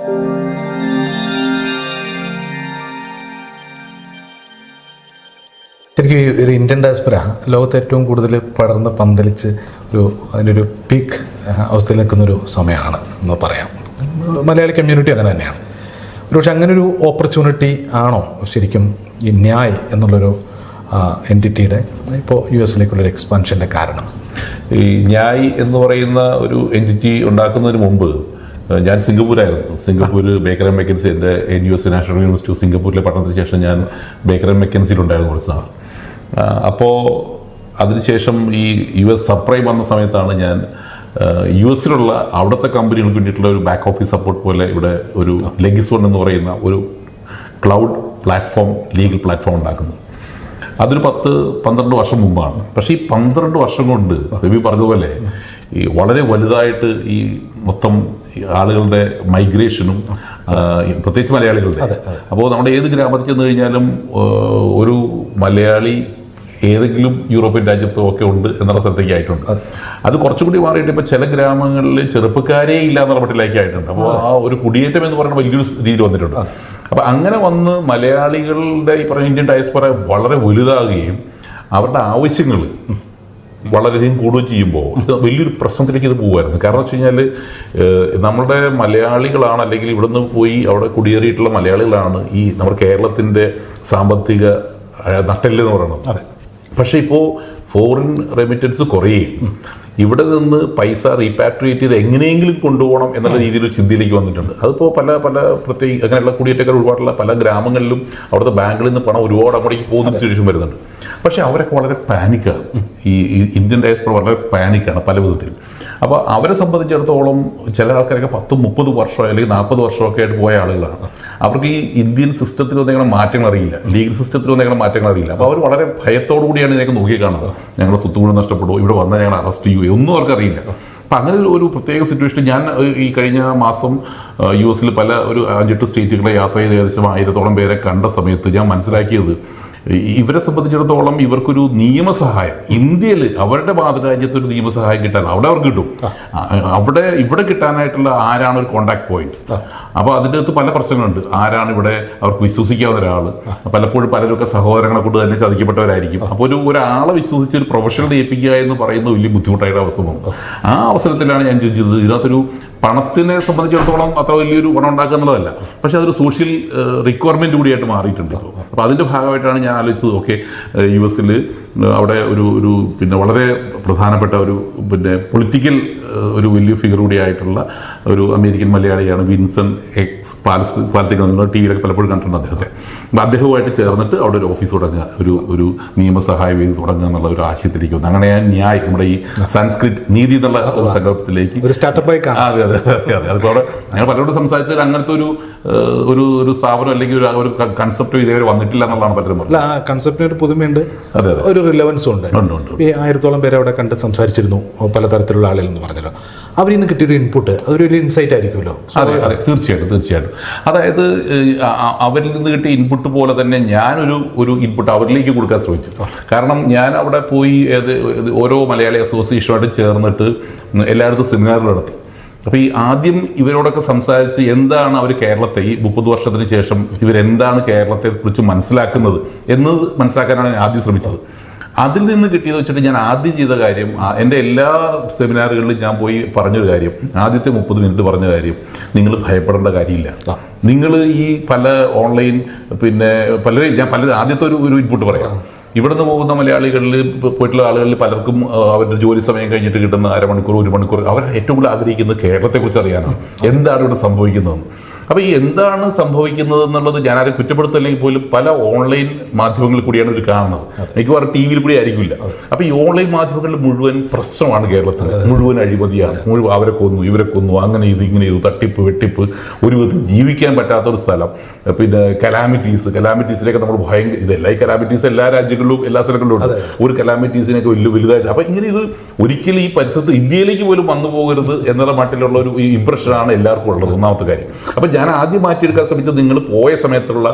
ശരിക്കും ഒരു ഇന്ത്യൻ ഡാസ്പര ലോകത്ത് ഏറ്റവും കൂടുതൽ പടർന്ന് പന്തലിച്ച് ഒരു അതിന്റെ ഒരു പീക്ക് അവസ്ഥയിൽ നിൽക്കുന്നൊരു സമയമാണ് എന്ന് പറയാം. മലയാളി കമ്മ്യൂണിറ്റി അങ്ങനെ തന്നെയാണ്. ഒരു പക്ഷെ അങ്ങനെ ഒരു ഓപ്പർച്യൂണിറ്റി ആണോ ശരിക്കും ഈ ന്യായ് എന്നുള്ളൊരു എന്റിറ്റിയുടെ ഇപ്പോൾ യു എസിലേക്കുള്ളൊരു എക്സ്പാൻഷന്റെ കാരണം? ഈ ന്യായ് എന്ന് പറയുന്ന ഒരു എന്റിറ്റി ഉണ്ടാക്കുന്നതിന് മുമ്പ് ഞാൻ സിംഗപ്പൂരായിരുന്നു. സിംഗപ്പൂർ ബേക്കർ ആൻഡ് മെക്കൻസി എന്റെ N U S national university of സിംഗപ്പൂരിലെ പഠനത്തിന് ശേഷം ഞാൻ ബേക്കർ ആൻഡ് മെക്കൻസിയിലുണ്ടായിരുന്നു കുറച്ച് നാൾ. അപ്പോൾ അതിനുശേഷം ഈ യു എസ് സപ്രൈം വന്ന സമയത്താണ് ഞാൻ യു എസിലുള്ള അവിടുത്തെ കമ്പനികൾക്ക് വേണ്ടിയിട്ടുള്ള ഒരു ബാക്ക് ഓഫീസ് സപ്പോർട്ട് പോലെ ഇവിടെ ഒരു ലെഗിസോൺ എന്ന് പറയുന്ന ഒരു ക്ലൗഡ് പ്ലാറ്റ്ഫോം ലീഗൽ പ്ലാറ്റ്ഫോം ഉണ്ടാക്കുന്നത് അതൊരു പത്ത് പന്ത്രണ്ട് വർഷം മുമ്പാണ്. പക്ഷേ ഈ പന്ത്രണ്ട് വർഷം കൊണ്ട് രവി പറഞ്ഞതുപോലെ ഈ വളരെ വലുതായിട്ട് ഈ മൊത്തം ആളുകളുടെ മൈഗ്രേഷനും പ്രത്യേകിച്ച് മലയാളികളുടെ. അപ്പോൾ നമ്മുടെ ഏത് ഗ്രാമത്തിൽ ചെന്ന് കഴിഞ്ഞാലും ഒരു മലയാളി ഏതെങ്കിലും യൂറോപ്യൻ രാജ്യത്തോ ഒക്കെ ഉണ്ട് എന്നുള്ള സ്ഥലത്തേക്ക് ആയിട്ടുണ്ട്. അത്. കുറച്ചുകൂടി മാറിയിട്ട് ഇപ്പോൾ ചില ഗ്രാമങ്ങളിൽ ചെറുപ്പക്കാരേ ഇല്ല എന്നുള്ള മട്ടിലേക്ക് ആയിട്ടുണ്ട്. അപ്പോൾ ആ ഒരു കുടിയേറ്റം എന്ന് പറയുന്ന വലിയൊരു രീതിയിൽ വന്നിട്ടുണ്ട്. അപ്പൊ അങ്ങനെ വന്ന് മലയാളികളുടെ ഈ പറഞ്ഞ ഇന്ത്യൻ ഡയസ്പറ വളരെ വലുതാകുകയും അവരുടെ ആവശ്യങ്ങൾ വളരെയധികം കൂടുകയും ചെയ്യുമ്പോൾ ഇത് വലിയൊരു പ്രശ്നത്തിലേക്ക് ഇത് പോകുമായിരുന്നു. കാരണം വെച്ച് കഴിഞ്ഞാൽ നമ്മുടെ മലയാളികളാണ് അല്ലെങ്കിൽ ഇവിടുന്ന് പോയി അവിടെ കുടിയേറിയിട്ടുള്ള മലയാളികളാണ് ഈ നമ്മുടെ കേരളത്തിന്റെ സാമ്പത്തിക നട്ടെല്ലെന്ന് പറയുന്നത്. അതെ. പക്ഷെ ഇപ്പോൾ ഫോറിൻ റെമിറ്റൻസ് കുറയും. ഇവിടെ നിന്ന് പൈസ റീപാട്രിയേറ്റ് ചെയ്ത് എങ്ങനെയെങ്കിലും കൊണ്ടുപോകണം എന്നുള്ള രീതിയിൽ ഒരു ചിന്തയിലേക്ക് വന്നിട്ടുണ്ട്. അതിപ്പോൾ പല പല പ്രത്യേക അങ്ങനെയുള്ള കുടിയേറ്റക്കാർ ഒരുപാടുള്ള പല ഗ്രാമങ്ങളിലും അവിടുത്തെ ബാങ്കിൽ നിന്ന് പണം ഒരുപാട് അങ്ങോട്ടേക്ക് പോകുന്ന സിറ്റുവേഷൻ വരുന്നുണ്ട്. പക്ഷേ അവരൊക്കെ വളരെ പാനിക്കാണ്. ഈ ഇന്ത്യൻ ഡയസ്പർ വളരെ പാനിക്കാണ് പല വിധത്തിലും. അപ്പോൾ അവരെ സംബന്ധിച്ചിടത്തോളം ചില ആൾക്കാരൊക്കെ പത്ത് മുപ്പത് വർഷം അല്ലെങ്കിൽ നാൽപ്പത് വർഷമൊക്കെ ആയിട്ട് പോയ ആളുകളാണ്. അവർക്ക് ഈ ഇന്ത്യൻ സിസ്റ്റത്തിൽ വന്നേക്കണ മാറ്റങ്ങൾ അറിയില്ല. ലീഗൽ സിസ്റ്റത്തിൽ വന്നേക്കണ മാറ്റങ്ങൾ അറിയില്ല. അപ്പോൾ അവർ വളരെ ഭയത്തോടു കൂടിയാണ് ഇതിനൊക്കെ നോക്കി കാണുന്നത് ഞങ്ങളുടെ സ്വത്ത് മുഴുവൻ നഷ്ടപ്പെടുമോ ഇവിടെ വന്നാൽ ഞങ്ങൾ അറസ്റ്റ് ചെയ്യുമോ ഒന്നും അവർക്ക് അറിയില്ല. അപ്പം അങ്ങനെ ഒരു- പ്രത്യേക സിറ്റുവേഷൻ ഞാൻ ഈ കഴിഞ്ഞ മാസം യു എസിൽ പല ഒരു അഞ്ചെട്ട് സ്റ്റേറ്റുകളെ യാത്ര ചെയ്ത് ഏകദേശം ആയിരത്തോളം പേരെ കണ്ട സമയത്ത് ഞാൻ മനസ്സിലാക്കിയത് ഇവരെ സംബന്ധിച്ചിടത്തോളം ഇവർക്കൊരു നിയമസഹായം. ഇന്ത്യയിൽ അവരുടെ മാതൃരാജ്യത്ത് ഒരു നിയമസഹായം കിട്ടാൻ അവിടെ അവർക്ക് കിട്ടും. അവിടെ ഇവിടെ കിട്ടാനായിട്ടുള്ള ആരാണ് ഒരു കോണ്ടാക്ട് പോയിന്റ് അപ്പോൾ അതിന്റെ അകത്ത് പല പ്രശ്നങ്ങളുണ്ട്. ആരാണ് ഇവിടെ അവർക്ക് വിശ്വസിക്കാവുന്ന ഒരാൾ പലപ്പോഴും പലരൊക്കെ സഹോദരങ്ങളെ കൊണ്ട് തന്നെ ചതിക്കപ്പെട്ടവരായിരിക്കും. അപ്പോൾ ഒരു ഒരാളെ വിശ്വസിച്ച് ഒരു പ്രൊഫഷണൽ ഏൽപ്പിക്കുക എന്ന് പറയുന്നത് വലിയ ബുദ്ധിമുട്ടായിട്ട് അവസ്ഥ വന്നു ആ അവസരത്തിലാണ് ഞാൻ ചോദിച്ചത്. ഇതിനകത്തൊരു പണത്തിനെ സംബന്ധിച്ചിടത്തോളം അത്ര വലിയൊരു പണം ഉണ്ടാക്കുക എന്നുള്ളതല്ല. പക്ഷെ അതൊരു സോഷ്യൽ റിക്വയർമെന്റ് കൂടിയായിട്ട് മാറിയിട്ടുണ്ട്. അപ്പൊ അതിന്റെ ഭാഗമായിട്ടാണ് ഞാൻ ആലോചിച്ചത്. ഓക്കെ യു എസിൽ അവിടെ ഒരു ഒരു പിന്നെ വളരെ പ്രധാനപ്പെട്ട ഒരു പിന്നെ പൊളിറ്റിക്കൽ ഒരു വലിയ ഫിഗർ കൂടിയായിട്ടുള്ള ഒരു അമേരിക്കൻ മലയാളിയാണ് വിൻസൺ എക്സ് പാലസ് പാലത്തേക്ക് നിങ്ങൾ ടി വിയിലൊക്കെ പലപ്പോഴും കണ്ടിട്ടുണ്ട് അദ്ദേഹത്തെ. അപ്പം അദ്ദേഹവുമായിട്ട് ചേർന്നിട്ട് അവിടെ ഒരു ഓഫീസ് തുടങ്ങുക ഒരു ഒരു നിയമസഹായ വേദി തുടങ്ങുക എന്നുള്ള ഒരു ആശയത്തിലേക്ക് വന്നു. അങ്ങനെ ഞാൻ ന്യായ് നമ്മുടെ ഈ സംസ്കൃത് നീതി എന്നുള്ള ഒരു സങ്കല്പത്തിലേക്ക് അതെ അതെ അതെ അതെ. അതിപ്പോൾ അവിടെ ഞങ്ങൾ പലരോട് സംസാരിച്ചാൽ അങ്ങനത്തെ ഒരു ഒരു ഒരു സ്ഥാപനം അല്ലെങ്കിൽ ഒരു ഒരു കൺസെപ്റ്റ് ഇതേവരെ വന്നിട്ടില്ല എന്നുള്ളതാണ് പലരും പറഞ്ഞത്. കൺസെപ്റ്റിന് ഒരു പുതുമയുണ്ട്. അതെ അതെ. ഒരു റിലവൻസും ഉണ്ട്. ആയിരത്തോളം പേരെ അവിടെ കണ്ട് സംസാരിച്ചിരുന്നു പലതരത്തിലുള്ള ആളുകൾ എന്ന് പറഞ്ഞല്ലോ അവരിൽ നിന്ന് കിട്ടിയൊരു ഇൻപുട്ട് അതൊരു വലിയ ഇൻസൈറ്റ് ആയിരിക്കുമല്ലോ. അതെ അതെ. തീർച്ചയായിട്ടും തീർച്ചയായിട്ടും. അതായത് അവരിൽ നിന്ന് കിട്ടിയ ഇൻപുട്ട് പോലെ തന്നെ ഞാനൊരു ഒരു ഇൻപുട്ട് അവരിലേക്ക് കൊടുക്കാൻ ശ്രമിച്ചു. കാരണം ഞാൻ അവിടെ പോയി ഓരോ മലയാളി അസോസിയേഷനുമായിട്ട് ചേർന്നിട്ട് എല്ലായിടത്തും സെമിനാറുകൾ നടത്തി. അപ്പോൾ ഈ ആദ്യം ഇവരോടൊക്കെ സംസാരിച്ച് എന്താണ് അവർ കേരളത്തെ ഈ മുപ്പത് വർഷത്തിന് ശേഷം ഇവരെന്താണ് കേരളത്തെ കുറിച്ച് മനസ്സിലാക്കുന്നത് എന്ന് മനസ്സിലാക്കാനാണ് ഞാൻ ആദ്യം ശ്രമിച്ചത്. അതിൽ നിന്ന് കിട്ടിയത് വെച്ചിട്ട് ഞാൻ ആദ്യം ചെയ്ത കാര്യം എന്റെ എല്ലാ സെമിനാറുകളിലും ഞാൻ പോയി പറഞ്ഞൊരു കാര്യം ആദ്യത്തെ മുപ്പത് മിനിറ്റ് പറഞ്ഞ കാര്യം നിങ്ങൾ ഭയപ്പെടേണ്ട കാര്യമില്ല. നിങ്ങൾ ഈ പല ഓൺലൈൻ പിന്നെ പലരെയും ഞാൻ പല ആദ്യത്തെ ഒരു ഒരു ഇൻപുട്ട് പറയാം. ഇവിടുന്ന് പോകുന്ന മലയാളികളിൽ പോയിട്ടുള്ള ആളുകളിൽ പലർക്കും അവരുടെ ജോലി സമയം കഴിഞ്ഞിട്ട് കിട്ടുന്ന അരമണിക്കൂർ ഒരു മണിക്കൂർ അവർ ഏറ്റവും കൂടുതൽ ആഗ്രഹിക്കുന്നത് കേരളത്തെക്കുറിച്ച് അറിയാനാണ്. എന്താണ് ഇവിടെ സംഭവിക്കുന്നതെന്ന്? അപ്പൊ ഈ എന്താണ് സംഭവിക്കുന്നത് എന്നുള്ളത് ഞാൻ ആരും കുറ്റപ്പെടുത്തല്ലെങ്കിൽ പോലും പല ഓൺലൈൻ മാധ്യമങ്ങളിൽ കൂടിയാണ് ഇത് കാണുന്നത്. മിക്കവാറും ടി വിയിൽ കൂടി ആയിരിക്കില്ല. അപ്പൊ ഈ ഓൺലൈൻ മാധ്യമങ്ങളിൽ മുഴുവൻ പ്രശ്നമാണ് കേരളത്തിൽ. മുഴുവൻ അഴിമതിയാണ്. മുഴുവൻ അവരെ കൊന്നു ഇവരെ കൊന്നു അങ്ങനെ ഇത് ഇങ്ങനെ ഇത് തട്ടിപ്പ് വെട്ടിപ്പ് ഒരു വിധത്തിൽ ജീവിക്കാൻ പറ്റാത്ത ഒരു സ്ഥലം. പിന്നെ കലാമിറ്റീസ് കലാമിറ്റീസിലേക്ക് നമ്മൾ ഭയങ്കര ഇതെല്ലാം ഈ കലാമിറ്റീസ് എല്ലാ രാജ്യങ്ങളിലും എല്ലാ സ്ഥലങ്ങളിലും ഉണ്ട്. ഒരു കലാമിറ്റീസിനൊക്കെ വലിയ വലുതായിട്ട്. അപ്പൊ ഇങ്ങനെ ഇത് ഒരിക്കലും ഈ പരിസരത്ത് ഇന്ത്യയിലേക്ക് പോലും വന്നു പോകരുത് എന്നുള്ള മട്ടിലുള്ള ഒരു ഇമ്പ്രഷനാണ് എല്ലാവർക്കും ഉള്ളത് ഒന്നാമത്തെ കാര്യം. അപ്പൊ ഞാൻ ആദ്യം മാറ്റിയെടുക്കാൻ ശ്രമിച്ചത് നിങ്ങൾ പോയ സമയത്തുള്ള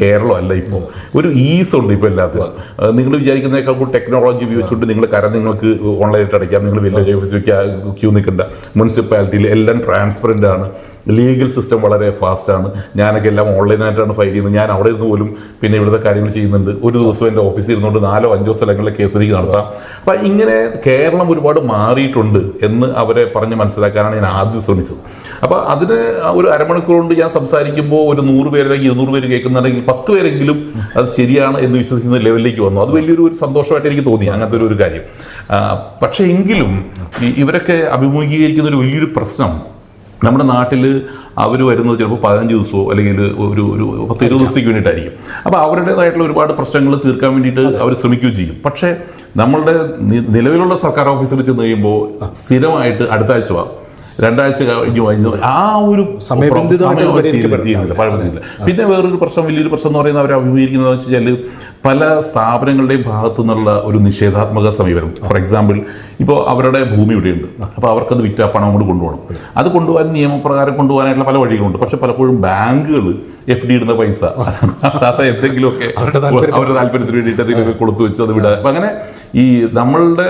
കേരളം അല്ല ഇപ്പോൾ ഒരു ഈസ് ഉണ്ട് ഇപ്പോൾ എല്ലാത്തിനും. നിങ്ങൾ വിചാരിക്കുന്നതിനേക്കാൾ കൂടുതൽ ടെക്നോളജി ഉപയോഗിച്ചുകൊണ്ട് നിങ്ങൾ കരം നിങ്ങൾക്ക് ഓൺലൈനായിട്ട് അടയ്ക്കാം. നിങ്ങൾ വില്ലേജ് ഓഫീസിലേക്ക് ക്യൂ നിൽക്കേണ്ട. മുനിസിപ്പാലിറ്റിയിൽ എല്ലാം ട്രാൻസ്പെറന്റ് ആണ്. ലീഗൽ സിസ്റ്റം വളരെ ഫാസ്റ്റാണ്. ഞാനൊക്കെ എല്ലാം ഓൺലൈനായിട്ടാണ് ഫയൽ ചെയ്യുന്നത്. ഞാൻ അവിടെ ഇരുന്ന് പോലും പിന്നെ ഇവിടുത്തെ കാര്യങ്ങൾ ചെയ്യുന്നുണ്ട്. ഒരു ദിവസം എന്റെ ഓഫീസിൽ ഇരുന്നുകൊണ്ട് നാലോ അഞ്ചോ സ്ഥലങ്ങളിലെ കേസ് എനിക്ക് നടത്താം. അപ്പം ഇങ്ങനെ കേരളം ഒരുപാട് മാറിയിട്ടുണ്ട് എന്ന് അവരെ പറഞ്ഞ് മനസ്സിലാക്കാനാണ് ഞാൻ ആദ്യം ശ്രമിച്ചത്. അപ്പോൾ അതിന് ഒരു അരമണിക്കൂർ കൊണ്ട് ഞാൻ സംസാരിക്കുമ്പോൾ ഒരു നൂറ് പേരല്ലെങ്കിൽ ഇരുന്നൂറ് പേര് കേൾക്കുന്നുണ്ടെങ്കിൽ പത്ത് പേരെങ്കിലും അത് ശരിയാണ് എന്ന് വിശ്വസിക്കുന്ന ലെവലിലേക്ക് വന്നു. അത് വലിയൊരു ഒരു സന്തോഷമായിട്ട് എനിക്ക് തോന്നി അങ്ങനത്തെ ഒരു ഒരു കാര്യം പക്ഷേ എങ്കിലും ഇവരൊക്കെ അഭിമുഖീകരിക്കുന്ന ഒരു വലിയൊരു പ്രശ്നം നമ്മുടെ നാട്ടിൽ അവർ വരുന്നത് ചിലപ്പോൾ പതിനഞ്ച് ദിവസമോ അല്ലെങ്കിൽ ഒരു ഒരു പത്ത് ഇരുപത് ദിവസത്തേക്ക് വേണ്ടിയിട്ടായിരിക്കും. അപ്പോൾ അവരുടേതായിട്ടുള്ള ഒരുപാട് പ്രശ്നങ്ങൾ തീർക്കാൻ വേണ്ടിയിട്ട് അവർ ശ്രമിക്കുകയും ചെയ്യും. പക്ഷേ നമ്മളുടെ നിലവിലുള്ള സർക്കാർ ഓഫീസിൽ ചെന്ന് കഴിയുമ്പോൾ സ്ഥിരമായിട്ട് അടുത്ത ആഴ്ച വാ. രണ്ടാഴ്ച കഴിഞ്ഞു കഴിഞ്ഞു ആ ഒരു. പിന്നെ വേറൊരു പ്രശ്നം വലിയൊരു പ്രശ്നം എന്ന് പറയുന്നത് അവർ അഭിമുഖീകരിക്കുന്നത് വെച്ച് കഴിഞ്ഞാൽ പല സ്ഥാപനങ്ങളുടെയും ഭാഗത്തു നിന്നുള്ള ഒരു നിഷേധാത്മക സമീപനം. ഫോർ എക്സാമ്പിൾ ഇപ്പോൾ അവരുടെ ഭൂമി ഇവിടെയുണ്ട്. അപ്പോൾ അവർക്കത് വിറ്റാ പണം കൊണ്ട് കൊണ്ടുപോകണം. അത് കൊണ്ടുപോകാൻ നിയമപ്രകാരം കൊണ്ടുപോകാനായിട്ടുള്ള പല വഴികളുണ്ട്. പക്ഷെ പലപ്പോഴും ബാങ്കുകൾ എഫ് ഡി ഇടുന്ന പൈസ. അത് എന്തെങ്കിലുമൊക്കെ അവരുടെ താല്പര്യത്തിന് വേണ്ടിയിട്ട് എന്തെങ്കിലും കൊടുത്തു വെച്ച് അത് വിടുക അപ്പം അങ്ങനെ ഈ നമ്മളുടെ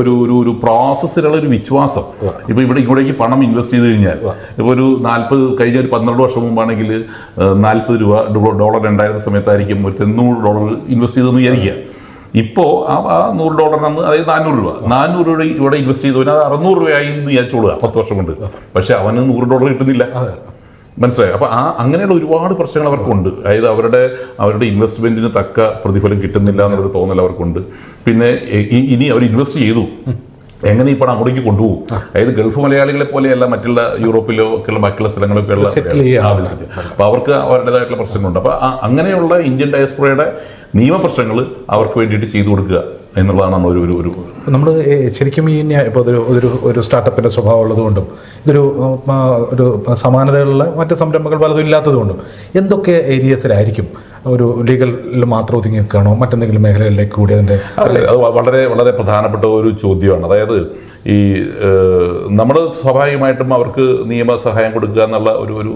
ഒരു ഒരു ഒരു പ്രോസസ്സിലുള്ള ഒരു വിശ്വാസം. ഇപ്പൊ ഇവിടെ ഇങ്ങോട്ടേക്ക് പണം ഇൻവെസ്റ്റ് ചെയ്ത് കഴിഞ്ഞാൽ ഇപ്പൊ ഒരു നാൽപ്പത് കഴിഞ്ഞ ഒരു പന്ത്രണ്ട് വർഷം മുമ്പാണെങ്കിൽ നാൽപ്പത് രൂപ ഡോളർ ഉണ്ടായിരുന്ന സമയത്തായിരിക്കും ഒരു തൊണ്ണൂറ് ഡോളർ ഇൻവെസ്റ്റ് ചെയ്തെന്ന് വിചാരിക്കുക. ഇപ്പോൾ ആ ആ നൂറ് ഡോളറിനന്ന് അതായത് നാനൂറ് രൂപ. നാനൂറ് രൂപ ഇവിടെ ഇൻവെസ്റ്റ് ചെയ്തവന് അത് അറുന്നൂറ് രൂപയായി എന്ന് വിചാരിച്ചോളുക. പത്ത് വർഷം കൊണ്ട്. പക്ഷെ അവന് നൂറ് ഡോളർ കിട്ടുന്നില്ല. മനസ്സിലായി. അപ്പോൾ ആ അങ്ങനെയുള്ള ഒരുപാട് പ്രശ്നങ്ങൾ അവർക്കുണ്ട്. അതായത് അവരുടെ അവരുടെ ഇൻവെസ്റ്റ്മെന്റിന് തക്ക പ്രതിഫലം കിട്ടുന്നില്ല എന്നുള്ളൊരു തോന്നൽ അവർക്കുണ്ട്. പിന്നെ ഇനി അവർ ഇൻവെസ്റ്റ് ചെയ്തു. എങ്ങനെ ഈ പണം അങ്ങോട്ടേക്ക് കൊണ്ടുപോകും? അതായത് ഗൾഫ് മലയാളികളെ പോലെയല്ല മറ്റുള്ള യൂറോപ്പിലോ ഉള്ള ബാക്കിയുള്ള സ്ഥലങ്ങളൊക്കെ ഉള്ള അപ്പോൾ അവർക്ക് അവരുടേതായിട്ടുള്ള പ്രശ്നങ്ങളുണ്ട്. അപ്പോൾ അങ്ങനെയുള്ള ഇന്ത്യൻ ഡയസ്പൊറയുടെ നിയമപ്രശ്നങ്ങൾ അവർക്ക് വേണ്ടിയിട്ട് ചെയ്തു കൊടുക്കുക. എന്നുള്ളതാണ് നമ്മൾ ഒരു ഒരു നമ്മൾ ശരിക്കും ഈ ഇപ്പോൾ ഒരു ഒരു ഒരു സ്റ്റാർട്ടപ്പിന്റെ സ്വഭാവം ഉള്ളതുകൊണ്ടും ഇതൊരു ഒരു സമാനതയുള്ള മറ്റ് സംരംഭങ്ങൾ പലതും ഇല്ലാത്തതുകൊണ്ടും എന്തൊക്കെ ഏരിയസിലായിരിക്കും ഒരു ലീഗലിൽ മാത്രം ഒതുങ്ങി നിൽക്കുകയാണോ? മറ്റെന്തെങ്കിലും മേഖലകളിലേക്ക് കൂടി അതിന്റെ അതെ, വളരെ വളരെ പ്രധാനപ്പെട്ട ഒരു ചോദ്യമാണ്. അതായത് ഈ നമ്മൾ സ്വാഭാവികമായിട്ടും അവർക്ക് നിയമസഹായം കൊടുക്കുക എന്നുള്ള ഒരു ഒരു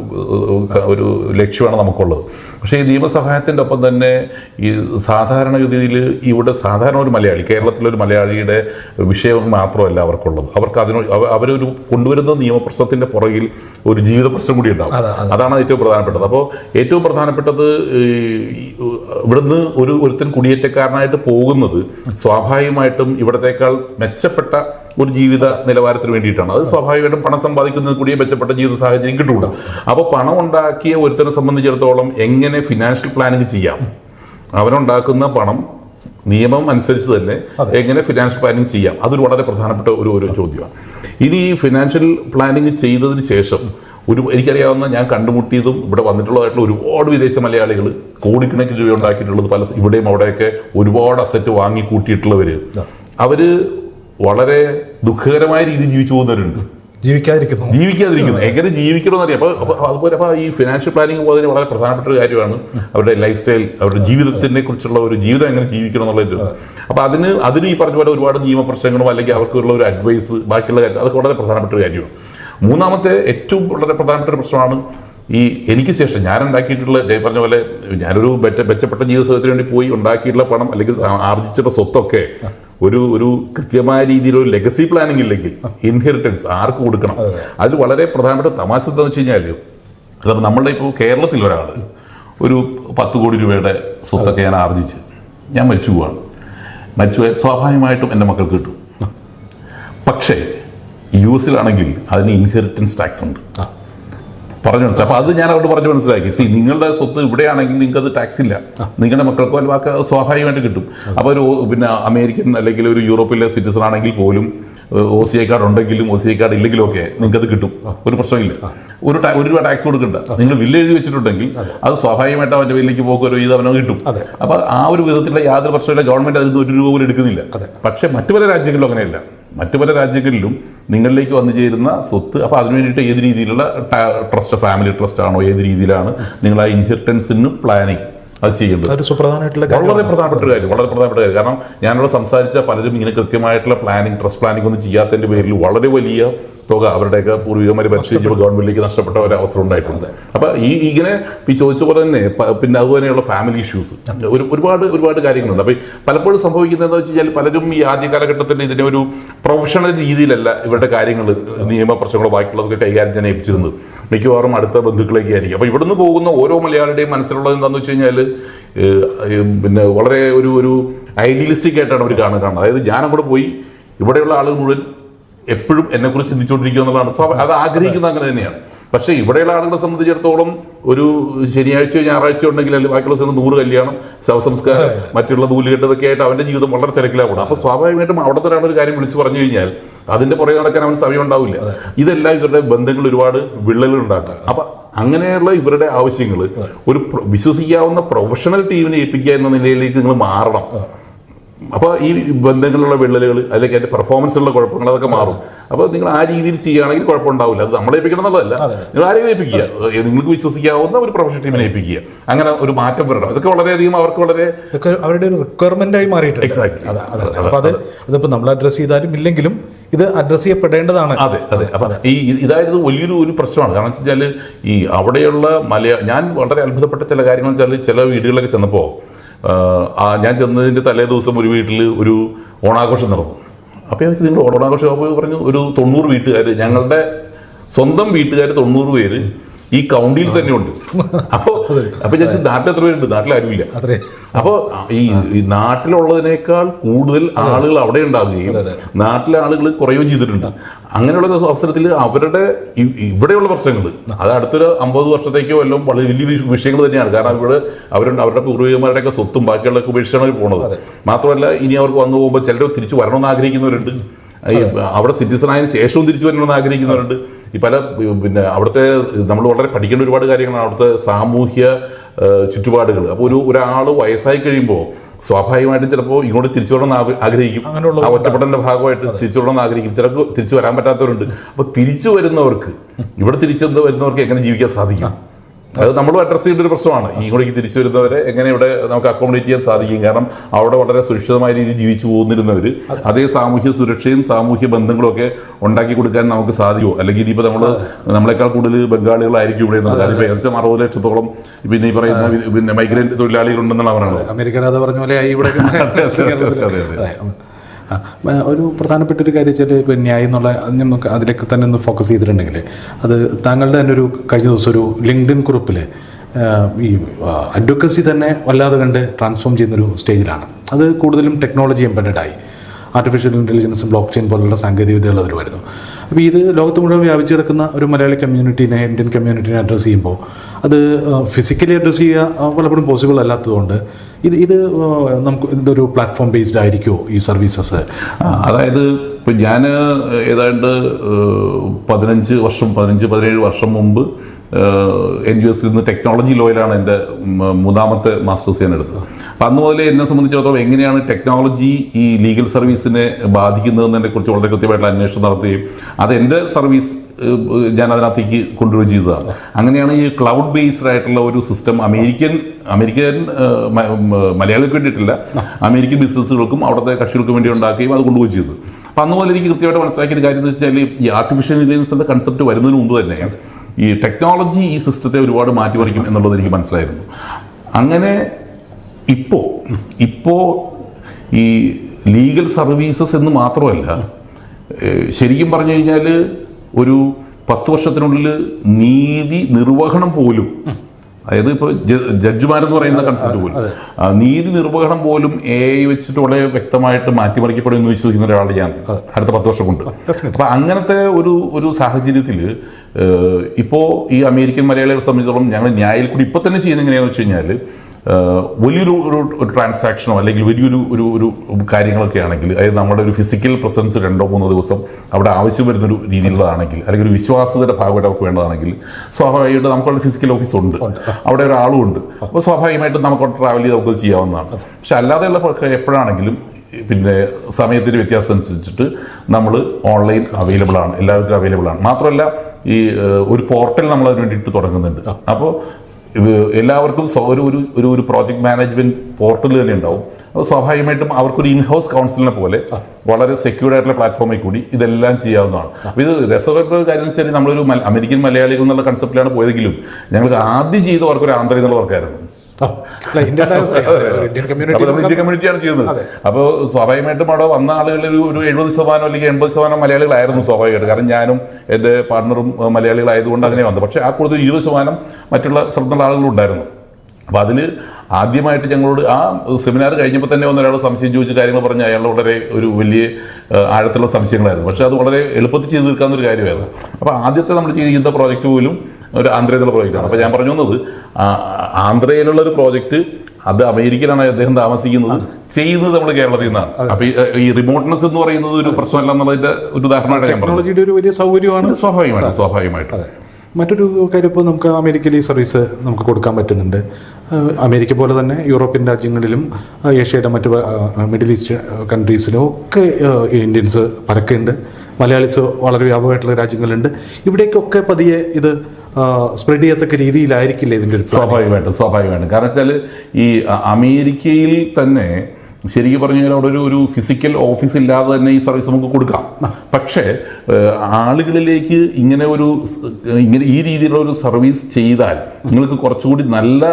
ഒരു ലക്ഷ്യമാണ് നമുക്കുള്ളത്. പക്ഷേ ഈ നിയമസഹായത്തിന്റെ ഒപ്പം തന്നെ ഈ സാധാരണഗതിയിൽ ഇവിടെ സാധാരണ ഒരു മലയാളി കേരളത്തിലൊരു മലയാളിയുടെ വിഷയം മാത്രമല്ല അവർക്കുള്ളത്. അവർക്ക് അതിന് അവരൊരു കൊണ്ടുവരുന്ന നിയമപ്രശ്നത്തിന്റെ പുറകിൽ ഒരു ജീവിത പ്രശ്നം കൂടി ഉണ്ടാവും. അതാണ് ഏറ്റവും പ്രധാനപ്പെട്ടത്. അപ്പോൾ ഏറ്റവും പ്രധാനപ്പെട്ടത് ഈ ഇവിടുന്ന് ഒരു ഒരുത്തൻ കുടിയേറ്റക്കാരനായിട്ട് പോകുന്നത് സ്വാഭാവികമായിട്ടും ഇവിടത്തേക്കാൾ മെച്ചപ്പെട്ട ഒരു ജീവിത നിലവാരത്തിന് വേണ്ടിയിട്ടാണ്. അത് സ്വാഭാവികമായിട്ടും പണം സമ്പാദിക്കുന്നത് കൂടിയ മെച്ചപ്പെട്ട ജീവിത സാഹചര്യം കിട്ടൂല. അപ്പോൾ പണം ഉണ്ടാക്കിയ ഒരുത്തനെ സംബന്ധിച്ചിടത്തോളം എങ്ങനെ ഫിനാൻഷ്യൽ പ്ലാനിങ് ചെയ്യാം? അവനുണ്ടാക്കുന്ന പണം നിയമം അനുസരിച്ച് തന്നെ എങ്ങനെ ഫിനാൻഷ്യൽ പ്ലാനിങ് ചെയ്യാം? അതൊരു വളരെ പ്രധാനപ്പെട്ട ഒരു ഒരു ചോദ്യമാണ്. ഇനി ഈ ഫിനാൻഷ്യൽ പ്ലാനിങ് ചെയ്തതിന് ശേഷം ഒരു എനിക്കറിയാവുന്ന ഞാൻ കണ്ടുമുട്ടിയതും ഇവിടെ വന്നിട്ടുള്ളതായിട്ടുള്ള ഒരുപാട് വിദേശ മലയാളികൾ കോടിക്കണക്കിന് രൂപ ഉണ്ടാക്കിയിട്ടുള്ളത് പല ഇവിടെയും അവിടെയൊക്കെ ഒരുപാട് അസറ്റ് വാങ്ങി കൂട്ടിയിട്ടുള്ളവര് അവർ വളരെ ദുഃഖകരമായ രീതിയിൽ ജീവിച്ചു പോകുന്നവരുണ്ട്. ജീവിക്കാതിരിക്കുന്നു. ജീവിക്കാതിരിക്കുന്നു. എങ്ങനെ ജീവിക്കണമെന്ന് അറിയാം അപ്പൊ അതുപോലെ അപ്പൊ ഈ ഫിനാൻഷ്യൽ പ്ലാനിങ് പോകുന്നതിന് വളരെ പ്രധാനപ്പെട്ട ഒരു കാര്യമാണ് അവരുടെ ലൈഫ് സ്റ്റൈൽ അവരുടെ ജീവിതത്തിനെ കുറിച്ചുള്ള ഒരു ജീവിതം എങ്ങനെ ജീവിക്കണം എന്നുള്ളത് അപ്പൊ അതിന് അതിന് ഈ പറഞ്ഞ പോലെ ഒരുപാട് നിയമ പ്രശ്നങ്ങളും അല്ലെങ്കിൽ അവർക്കുള്ള ഒരു അഡ്വൈസ് ബാക്കിയുള്ള കാര്യം അതൊക്കെ വളരെ പ്രധാനപ്പെട്ട ഒരു കാര്യമാണ്. മൂന്നാമത്തെ ഏറ്റവും വളരെ പ്രധാനപ്പെട്ട ഒരു പ്രശ്നമാണ് ഈ എനിക്ക് ശേഷം ഞാൻ ഉണ്ടാക്കിയിട്ടുള്ള ജയ പറഞ്ഞ പോലെ ഞാനൊരു മെച്ച മെച്ചപ്പെട്ട ജീവിതത്തിന് വേണ്ടി പോയി ഉണ്ടാക്കിയിട്ടുള്ള പണം അല്ലെങ്കിൽ ആർജിച്ചിട്ടുള്ള സ്വത്തൊക്കെ ഒരു ഒരു കൃത്യമായ രീതിയിൽ ഒരു ലെഗസി പ്ലാനിംഗ് ഇല്ലെങ്കിൽ ഇൻഹെറിറ്റൻസ് ആർക്ക് കൊടുക്കണം? അതിൽ വളരെ പ്രധാനപ്പെട്ട തമാശ എന്താണെന്ന് വെച്ച് കഴിഞ്ഞാൽ അതാണ് നമ്മളുടെ ഇപ്പോൾ കേരളത്തിൽ ഒരാൾ ഒരു പത്ത് കോടി രൂപയുടെ സ്വത്തൊക്കെ ഞാൻ ആർജിച്ച് ഞാൻ മരിച്ചു പോവാണ്. മരിച്ചു സ്വാഭാവികമായിട്ടും എന്റെ മക്കൾക്ക് കിട്ടും. പക്ഷേ യു എസിലാണെങ്കിൽ അതിന് ഇൻഹെറിറ്റൻസ് ടാക്സ് ഉണ്ട്. പറഞ്ഞു മനസ്സിലായി? അപ്പൊ അത് ഞാൻ അവിടെ പറഞ്ഞു മനസ്സിലാക്കി. സി നിങ്ങളുടെ സ്വത്ത് ഇവിടെയാണെങ്കിൽ നിങ്ങൾക്ക് അത് ടാക്സ് ഇല്ല നിങ്ങളുടെ മക്കൾക്കോ ബാക്കി സ്വാഭാവികമായിട്ട് കിട്ടും. അപ്പോൾ ഒരു പിന്നെ അമേരിക്കൻ അല്ലെങ്കിൽ ഒരു യൂറോപ്പിലെ സിറ്റിസൺ ആണെങ്കിൽ പോലും ഒ സി ഐ കാർഡ് ഉണ്ടെങ്കിലും ഒ സി ഐ കാർഡ് ഇല്ലെങ്കിലും ഒക്കെ നിങ്ങൾക്ക് അത് കിട്ടും ഒരു പ്രശ്നമില്ല. ഒരു ഒരു രൂപ ടാക്സ് കൊടുക്കണ്ട. നിങ്ങൾ ബില്ല് എഴുതി വെച്ചിട്ടുണ്ടെങ്കിൽ അത്. സ്വാഭാവികമായിട്ട് അവന്റെ വില്ലേക്ക് പോകുക ഒരു ഇത് അവനോ കിട്ടും. അപ്പോൾ അപ്പൊ ആ ഒരു വിധത്തിലുള്ള യാതൊരു പ്രശ്നമില്ല ഗവൺമെന്റ് അതിൽ നിന്ന് ഒരു രൂപ പോലും എടുക്കുന്നില്ല. പക്ഷെ മറ്റു പല രാജ്യങ്ങളിലും അങ്ങനെയല്ല. മറ്റു പല രാജ്യങ്ങളിലും നിങ്ങളിലേക്ക് വന്നു ചേരുന്ന സ്വത്ത് അപ്പോൾ അതിനു വേണ്ടിയിട്ട് ഏത് രീതിയിലുള്ള ട്രസ്റ്റ് ഫാമിലി ട്രസ്റ്റ് ആണോ ഏത് രീതിയിലാണ് നിങ്ങൾ ആ ഇൻഹെറിറ്റൻസിന് പ്ലാനിങ് അത് ചെയ്യുന്നത്. വളരെ പ്രധാനപ്പെട്ട ഒരു കാര്യം വളരെ പ്രധാനപ്പെട്ട കാര്യം. കാരണം ഞാനിവിടെ സംസാരിച്ച പലരും ഇങ്ങനെ കൃത്യമായിട്ടുള്ള പ്ലാനിങ് ട്രസ്റ്റ് പ്ലാനിംഗ് ഒന്നും ചെയ്യാത്തതിന്റെ പേരിൽ വളരെ വലിയ തുക അവരുടെയൊക്കെ പൂർവികന്മാർ പരിശീലിച്ചപ്പോൾ ഗവൺമെന്റിലേക്ക് നഷ്ടപ്പെട്ട ഒരു അവസരം ഉണ്ടായിട്ടുണ്ട്. അപ്പൊ ഈ ഇങ്ങനെ ഈ ചോദിച്ച പോലെ തന്നെ പിന്നെ അതുപോലെയുള്ള ഫാമിലി ഇഷ്യൂസ് ഒരു ഒരുപാട് ഒരുപാട് കാര്യങ്ങളുണ്ട്. അപ്പൊ പലപ്പോഴും സംഭവിക്കുന്നത് എന്താ വെച്ച് കഴിഞ്ഞാൽ പലരും ഈ ആദ്യ കാലഘട്ടത്തിൽ ഇതിന്റെ ഒരു പ്രൊഫഷണൽ രീതിയിലല്ല ഇവരുടെ കാര്യങ്ങൾ നിയമ പ്രശ്നങ്ങളോ ബാക്കിയുള്ളതൊക്കെ കൈകാര്യം ചെയ്യാൻ ഏൽപ്പിച്ചിരുന്നത്. മിക്കവാറും അടുത്ത ബന്ധുക്കളേക്ക് ആയിരിക്കും അപ്പോൾ ഇവിടുന്ന് പോകുന്ന ഓരോ മലയാളിയുടെയും മനസ്സിലുള്ളത് എന്താണെന്ന് വെച്ച് കഴിഞ്ഞാൽ പിന്നെ വളരെ ഒരു ഒരു ഐഡിയലിസ്റ്റിക് ആയിട്ടാണ് അവർ കാണുന്നത്. അതായത് ഞാൻ പോയി ഇവിടെയുള്ള ആളുകൾ മുഴുവൻ എപ്പോഴും എന്നെക്കുറിച്ച് ചിന്തിച്ചുകൊണ്ടിരിക്കുക എന്നുള്ളതാണ്. അത് ആഗ്രഹിക്കുന്നത് അങ്ങനെ തന്നെയാണ്. പക്ഷേ ഇവിടെയുള്ള ആളുകളെ സംബന്ധിച്ചിടത്തോളം ഒരു ശനിയാഴ്ചയോ ഞായറാഴ്ചയോ ഉണ്ടെങ്കിൽ അല്ലെങ്കിൽ ബാക്കിയുള്ള ദിവസം നൂറ് കല്യാണം ശവസംസ്കാരം മറ്റുള്ള നൂലുകെട്ടതൊക്കെ ആയിട്ട് അവന്റെ ജീവിതം വളരെ തിരക്കിലാവണം. അപ്പോൾ സ്വാഭാവികമായിട്ടും അവിടുത്തെ ഒരാളൊരു ഒരു കാര്യം വിളിച്ചു പറഞ്ഞു കഴിഞ്ഞാൽ അതിന്റെ പുറകെ നടക്കാൻ അവന് സമയം ഉണ്ടാവില്ല. ഇതെല്ലാം ഇവരുടെ ബന്ധങ്ങൾ ഒരുപാട് വിള്ളലുകൾ ഉണ്ടാക്കാം. അപ്പൊ അങ്ങനെയുള്ള ഇവരുടെ ആവശ്യങ്ങൾ ഒരു വിശ്വസിക്കാവുന്ന പ്രൊഫഷണൽ ടീമിനെ ഏൽപ്പിക്കുക എന്ന നിലയിലേക്ക് നിങ്ങൾ മാറണം. അപ്പോൾ ഈ ബന്ധങ്ങളിലുള്ള വിള്ളലുകൾ അല്ലെങ്കിൽ അതിന്റെ പെർഫോമൻസിലുള്ള കുഴപ്പങ്ങൾ അതൊക്കെ മാറും. അപ്പോൾ നിങ്ങൾ ആ രീതിയിൽ ചെയ്യുകയാണെങ്കിൽ കുഴപ്പമുണ്ടാവില്ല. അത് നമ്മളെ ഏൽപ്പിക്കണം എന്നുള്ളതല്ല. നിങ്ങൾ ആരെയും ഏൽപ്പിക്കുക. നിങ്ങൾക്ക് വിശ്വസിക്കാവുന്ന ഒരു പ്രൊഫഷണൽ ടീമിനെ ഏൽപ്പിക്കുക. അങ്ങനെ ഒരു മാറ്റം വരണം. ഇതൊക്കെ വളരെയധികം അവർക്ക് വളരെ അവരുടെ ഒരു റിക്വയർമെന്റ് ആയി മാറിയിട്ടുണ്ട്. എക്സാക്ട് അതെ അതെ. അപ്പൊ അത് അതിപ്പോ നമ്മൾ അഡ്രസ്സ് ചെയ്താലും ഇല്ലെങ്കിലും ഇത് അഡ്രസ്സ് ചെയ്യപ്പെടേണ്ടതാണ്. അതെ അതെ. അപ്പം ഈ ഇ- ഇതായിരുന്നു വലിയൊരു ഒരു പ്രശ്നമാണ്. കാരണം വെച്ചാൽ ഈ അവിടെയുള്ള മലയാ ഞാൻ വളരെ അത്ഭുതപ്പെട്ട ചില കാര്യങ്ങൾ വെച്ചാൽ ചില വീടുകളിലൊക്കെ ചെന്നപ്പോൾ ആ ഞാൻ ചെന്നതിന്റെ തലേ ദിവസം ഒരു വീട്ടിൽ ഒരു ഓണാഘോഷം നടന്നു. അപ്പോൾ നിങ്ങൾ ഓണാഘോഷം പറഞ്ഞു ഒരു തൊണ്ണൂറ് വീട്ടുകാർ ഞങ്ങളുടെ സ്വന്തം വീട്ടുകാർ തൊണ്ണൂറ് പേര് ഈ കൗണ്ടിയിൽ തന്നെയുണ്ട്. ഉണ്ട് അപ്പോൾ അപ്പൊ ഞാൻ നാട്ടിൽ എത്ര പേരുണ്ട്. നാട്ടിൽ ആരുമില്ല അപ്പോൾ ഈ നാട്ടിലുള്ളതിനേക്കാൾ കൂടുതൽ ആളുകൾ അവിടെ ഉണ്ടാവുകയും നാട്ടിലെ ആളുകൾ കുറയുകയും ചെയ്തിട്ടുണ്ട്. അങ്ങനെയുള്ള അവസരത്തിൽ അവരുടെ ഇവിടെയുള്ള പ്രശ്നങ്ങൾ അത് അടുത്തൊരു അമ്പത് വർഷത്തേക്കോ എല്ലാം വളരെ വലിയ വിഷയങ്ങൾ തന്നെയാണ്. കാരണം ഇവിടെ അവരുണ്ട് അവരുടെ പൂർവികന്മാരുടെയൊക്കെ സ്വത്തും ബാക്കിയുള്ളതൊക്കെ ഉപേക്ഷിച്ചാണ് അവർ പോണത്. മാത്രമല്ല ഇനി അവർക്ക് വന്നു പോകുമ്പോൾ ചിലർ തിരിച്ചു വരണമെന്ന് ആഗ്രഹിക്കുന്നവരുണ്ട്. അവിടെ സിറ്റിസൺ ആയതിനു ശേഷവും തിരിച്ചു വരണമെന്ന് ആഗ്രഹിക്കുന്നവരുണ്ട്. ഈ പല പിന്നെ അവിടുത്തെ നമ്മൾ വളരെ പഠിക്കേണ്ട ഒരുപാട് കാര്യങ്ങളാണ് അവിടുത്തെ സാമൂഹ്യ ചുറ്റുപാടുകൾ. അപ്പോൾ ഒരു ഒരാൾ വയസ്സായി കഴിയുമ്പോൾ സ്വാഭാവികമായിട്ടും ചിലപ്പോൾ ഇങ്ങോട്ട് തിരിച്ചു വരണം ആഗ്രഹിക്കും. ആ ഒറ്റപ്പെടലിന്റെ ഭാഗമായിട്ട് തിരിച്ചു വരണം ആഗ്രഹിക്കും. ചിലർക്ക് തിരിച്ചു വരാൻ പറ്റാത്തവരുണ്ട്. അപ്പോൾ തിരിച്ചു വരുന്നവർക്ക് ഇവിടെ തിരിച്ചു വരുന്നവർക്ക് എങ്ങനെ ജീവിക്കാൻ സാധിക്കും? അത് നമ്മൾ അഡ്രസ് ചെയ്യേണ്ട ഒരു പ്രശ്നമാണ്. ഈ ഇങ്ങോട്ടേക്ക് തിരിച്ചു വരുന്നവരെ എങ്ങനെ ഇവിടെ നമുക്ക് അക്കോമഡേറ്റ് ചെയ്യാൻ സാധിക്കും? കാരണം അവിടെ വളരെ സുരക്ഷിതമായ രീതിയിൽ ജീവിച്ചു പോകുന്നിരുന്നവർ അതേ സാമൂഹ്യ സുരക്ഷയും സാമൂഹ്യ ബന്ധങ്ങളും ഒക്കെ ഉണ്ടാക്കി കൊടുക്കാൻ നമുക്ക് സാധിക്കുമോ? അല്ലെങ്കിൽ ഇനിയിപ്പോൾ നമ്മൾ നമ്മളെക്കാൾ കൂടുതൽ ബംഗാളികളായിരിക്കും ഇവിടെ നിന്ന് അതിപ്പോൾ ഏകദേശം അറുപത് ലക്ഷത്തോളം പിന്നെ ഈ പറയുന്ന പിന്നെ മൈഗ്രന്റ് തൊഴിലാളികളുണ്ടെന്നുള്ള പറയുന്നത് അമേരിക്കൻ അത്. പറഞ്ഞ പോലെ ഇവിടെ ഒരു പ്രധാനപ്പെട്ട ഒരു കാര്യം വെച്ചാൽ ഇപ്പോൾ ന്യായം എന്നുള്ള നമുക്ക് അതിലേക്ക് തന്നെ ഒന്ന് ഫോക്കസ് ചെയ്തിട്ടുണ്ടെങ്കിൽ അത് താങ്കളുടെ തന്നെ ഒരു കഴിഞ്ഞ ദിവസം ഒരു ലിങ്ക്ഡിൻ കുറിപ്പിൽ ഈ അഡ്വക്കസി തന്നെ വല്ലാതെ കണ്ട് ട്രാൻസ്ഫോം ചെയ്യുന്നൊരു സ്റ്റേജിലാണ് അത് കൂടുതലും ടെക്നോളജി ആയി. ആർട്ടിഫിഷ്യൽ ഇന്റലിജൻസും ബ്ലോക്ക് ചെയിൻ പോലുള്ള സാങ്കേതിക വിദ്യകൾ അതിൽ വരുന്നു. അപ്പോൾ ഇത് ലോകത്ത് മുഴുവൻ വ്യാപിച്ചു കിടക്കുന്ന ഒരു മലയാളി കമ്മ്യൂണിറ്റീനെ ഇന്ത്യൻ കമ്മ്യൂണിറ്റീനെ അഡ്രസ്സ് ചെയ്യുമ്പോൾ അത് ഫിസിക്കലി അഡ്രസ്സ് ചെയ്യുക പലപ്പോഴും പോസിബിൾ അല്ലാത്തതുകൊണ്ട് ഇത് ഇത് നമുക്ക് ഇതൊരു പ്ലാറ്റ്ഫോം ബേസ്ഡ് ആയിരിക്കുമോ ഈ സർവീസസ് അതായത് ഇപ്പം ഞാൻ ഏതാണ്ട് പതിനഞ്ച് വർഷം പതിനഞ്ച് പതിനേഴ് വർഷം മുമ്പ് എൻ യു എസിൽ നിന്ന് ടെക്നോളജി ലോയിലാണ് എന്റെ മൂന്നാമത്തെ മാസ്റ്റേഴ്സ് ഞാൻ എടുത്തത്. അപ്പം അന്ന് മുതലേ എന്നെ സംബന്ധിച്ചിടത്തോളം എങ്ങനെയാണ് ടെക്നോളജി ഈ ലീഗൽ സർവീസിനെ ബാധിക്കുന്നതെന്നതിനെ കുറിച്ച് വളരെ കൃത്യമായിട്ടുള്ള അന്വേഷണം നടത്തുകയും അത് എന്റെ സർവീസ് ഞാൻ അതിനകത്തേക്ക് കൊണ്ടുവരികയും ചെയ്തതാണ്. അങ്ങനെയാണ് ഈ ക്ലൗഡ് ബേസ്ഡ് ആയിട്ടുള്ള ഒരു സിസ്റ്റം അമേരിക്കൻ അമേരിക്കൻ മലയാളികൾക്ക് വേണ്ടിയിട്ടില്ല. അമേരിക്കൻ ബിസിനസ്സുകൾക്കും അവിടുത്തെ കക്ഷികൾക്കും വേണ്ടി ഉണ്ടാക്കുകയും അത് കൊണ്ടുപോയി ചെയ്തു. അപ്പം അന്ന് മുതൽ എനിക്ക് കൃത്യമായിട്ട് മനസ്സിലാക്കിയ കാര്യം എന്ന് വെച്ചാൽ ഈ ആർട്ടിഫിഷ്യൽ ഇന്റലിജൻസിന്റെ കൺസെപ്റ്റ് വരുന്നതിന് മുമ്പ് തന്നെ ഈ ടെക്നോളജി ഈ സിസ്റ്റത്തെ ഒരുപാട് മാറ്റിമറിക്കും എന്നുള്ളത് എനിക്ക് മനസ്സിലായിരുന്നു. അങ്ങനെ ഇപ്പോ ഇപ്പോ ഈ ലീഗൽ സർവീസസ് എന്ന് മാത്രമല്ല ശരിക്കും പറഞ്ഞു കഴിഞ്ഞാൽ ഒരു പത്ത് വർഷത്തിനുള്ളിൽ നീതി നിർവഹണം പോലും അതായത് ഇപ്പോൾ ജഡ്ജിമാരെന്ന് പറയുന്ന കൺസെപ്റ്റ് പോലും. നീതി നിർവഹണം പോലും എ ഐ വെച്ചിട്ട് വളരെ വ്യക്തമായിട്ട് മാറ്റിമറിക്കപ്പെടും എന്ന് വിശ്വസിക്കുന്ന ഒരാളെ ഞാൻ അടുത്ത പത്ത് വർഷം കൊണ്ട്. അപ്പൊ അങ്ങനത്തെ ഒരു ഒരു സാഹചര്യത്തിൽ ഇപ്പോൾ ഈ അമേരിക്കൻ മലയാളികളെ സംബന്ധിച്ചിടത്തോളം ഞങ്ങൾ ന്യായയിൽ കൂടി ഇപ്പൊ തന്നെ ചെയ്യുന്നത് എങ്ങനെയാണെന്ന് വെച്ച് കഴിഞ്ഞാൽ വലിയൊരു ഒരു ട്രാൻസാക്ഷനോ അല്ലെങ്കിൽ വലിയൊരു ഒരു ഒരു കാര്യങ്ങളൊക്കെ ആണെങ്കിൽ അതായത് നമ്മുടെ ഒരു ഫിസിക്കൽ പ്രസൻസ് രണ്ടോ മൂന്നോ ദിവസം അവിടെ ആവശ്യം വരുന്നൊരു രീതിയിലുള്ളതാണെങ്കിൽ അല്ലെങ്കിൽ ഒരു വിശ്വാസത്തിന്റെ ഭാഗമായിട്ട് അവർക്ക് വേണ്ടതാണെങ്കിൽ സ്വാഭാവികമായിട്ട് നമുക്കവിടെ ഫിസിക്കൽ ഓഫീസ് ഉണ്ട്. അവിടെ ഒരാളും ഉണ്ട്. അപ്പോൾ സ്വാഭാവികമായിട്ടും നമുക്ക് ട്രാവൽ ചെയ്ത് നമുക്ക് ചെയ്യാവുന്നതാണ്. പക്ഷെ അല്ലാതെയുള്ള എപ്പോഴാണെങ്കിലും പിന്നെ സമയത്തിന്റെ വ്യത്യാസം അനുസരിച്ചിട്ട് നമ്മൾ ഓൺലൈൻ അവൈലബിൾ ആണ്. എല്ലാവിധത്തിലും അവൈലബിൾ ആണ്. മാത്രമല്ല ഈ ഒരു പോർട്ടൽ നമ്മൾ അതിന് വേണ്ടിയിട്ട് തുടങ്ങുന്നുണ്ട്. അപ്പോൾ ഇത് എല്ലാവർക്കും ഒരു ഒരു ഒരു ഒരു പ്രോജക്ട് മാനേജ്മെന്റ് പോർട്ടൽ തന്നെ ഉണ്ടാവും. അപ്പോൾ സ്വാഭാവികമായിട്ടും അവർക്കൊരു ഇൻഹൗസ് കൗൺസിലിനെ പോലെ വളരെ സെക്യൂർഡ് ആയിട്ടുള്ള പ്ലാറ്റ്ഫോമിൽ കൂടി ഇതെല്ലാം ചെയ്യാവുന്നതാണ്. അപ്പോൾ ഇത് രസകരമായ കാര്യം എന്ന് വെച്ചാൽ നമ്മളൊരു അമേരിക്കൻ മലയാളികൾ എന്നുള്ള കൺസെപ്റ്റിലാണ് പോയതെങ്കിലും ഞങ്ങൾക്ക് ആദ്യം ചെയ്ത അവർക്കൊരു ആന്ധ്ര എന്നുള്ള വർക്കായിരുന്നു ഇന്ത്യൻ കമ്മ്യൂണിറ്റിയാണ് ചെയ്യുന്നത്. അപ്പോൾ സ്വാഭാവികമായിട്ടും അവിടെ വന്ന ആളുകളിൽ ഒരു എഴുപത് ശതമാനം അല്ലെങ്കിൽ എൺപത് ശതമാനം മലയാളികളായിരുന്നു സ്വാഭാവികമായിട്ട്. കാരണം ഞാനും എന്റെ പാർട്ണറും മലയാളികളായതുകൊണ്ട് അങ്ങനെ വന്നു. പക്ഷേ ആ കൂടുതൽ ഇരുപത് ശതമാനം മറ്റുള്ള സ്ഥലത്തുള്ള ആളുകളുണ്ടായിരുന്നു. അപ്പോൾ അതിൽ ആദ്യമായിട്ട് ഞങ്ങളോട് ആ സെമിനാർ കഴിഞ്ഞപ്പോൾ തന്നെ വന്ന ഒരാൾ സംശയം ചോദിച്ച കാര്യങ്ങൾ പറഞ്ഞ് അയാൾ വളരെ ഒരു വലിയ ആഴത്തിലുള്ള സംശയങ്ങളായിരുന്നു. പക്ഷേ അത് വളരെ എളുപ്പത്തിൽ ചെയ്തു തീർക്കാവുന്ന ഒരു കാര്യമായിരുന്നു. അപ്പോൾ ആദ്യത്തെ നമ്മൾ ചെയ്ത പ്രോജക്റ്റ് പോലും ഒരു ആന്ധ്രയിലുള്ള പ്രോജക്റ്റാണ് അപ്പോൾ ഞാൻ പറഞ്ഞു വന്നത് ആന്ധ്രയിലുള്ള ഒരു പ്രോജക്റ്റ് അത് അമേരിക്കയിലാണ് അദ്ദേഹം താമസിക്കുന്നത് ചെയ്യുന്നത് നമ്മൾ കേരളത്തിൽ നിന്നാണ്. അപ്പൊ ഈ- റിമോട്ട്നെസ് എന്ന് പറയുന്നത് ഒരു പ്രശ്നമല്ല എന്നുള്ളതിന്റെ ഒരു ഉദാഹരണമായിട്ട് ടെക്നോളജിയുടെ ഒരു വലിയ സൗകര്യമാണ്. സ്വാഭാവികമായിട്ട് സ്വാഭാവികമായിട്ട്. മറ്റൊരു കാര്യം ഇപ്പോൾ നമുക്ക് അമേരിക്കയിൽ ഈ സർവീസ് നമുക്ക് കൊടുക്കാൻ പറ്റുന്നുണ്ട്. അമേരിക്ക പോലെ തന്നെ യൂറോപ്യൻ രാജ്യങ്ങളിലും ഏഷ്യയുടെ മറ്റ് മിഡിൽ ഈസ്റ്റ് കൺട്രീസിലും ഒക്കെ ഇന്ത്യൻസ് പരക്കുണ്ട് മലയാളീസ് വളരെ വ്യാപകമായിട്ടുള്ള രാജ്യങ്ങളുണ്ട്. ഇവിടേക്കൊക്കെ പതിയെ ഇത് സ്പ്രെഡ് ചെയ്യത്തക്ക രീതിയിലായിരിക്കില്ല ഇതിന്റെ ഒരു? സ്വാഭാവികമായിട്ടും സ്വാഭാവികമായിട്ടും. കാരണം വെച്ചാൽ ഈ അമേരിക്കയിൽ തന്നെ ശരിക്കും പറഞ്ഞു കഴിഞ്ഞാൽ അവിടെ ഒരു ഒരു ഫിസിക്കൽ ഓഫീസ് ഇല്ലാതെ തന്നെ ഈ സർവീസ് നമുക്ക് കൊടുക്കാം. പക്ഷേ ആളുകളിലേക്ക് ഇങ്ങനെ ഒരു ഇങ്ങനെ ഈ രീതിയിലുള്ള ഒരു സർവീസ് ചെയ്താൽ നിങ്ങൾക്ക് കുറച്ചുകൂടി നല്ല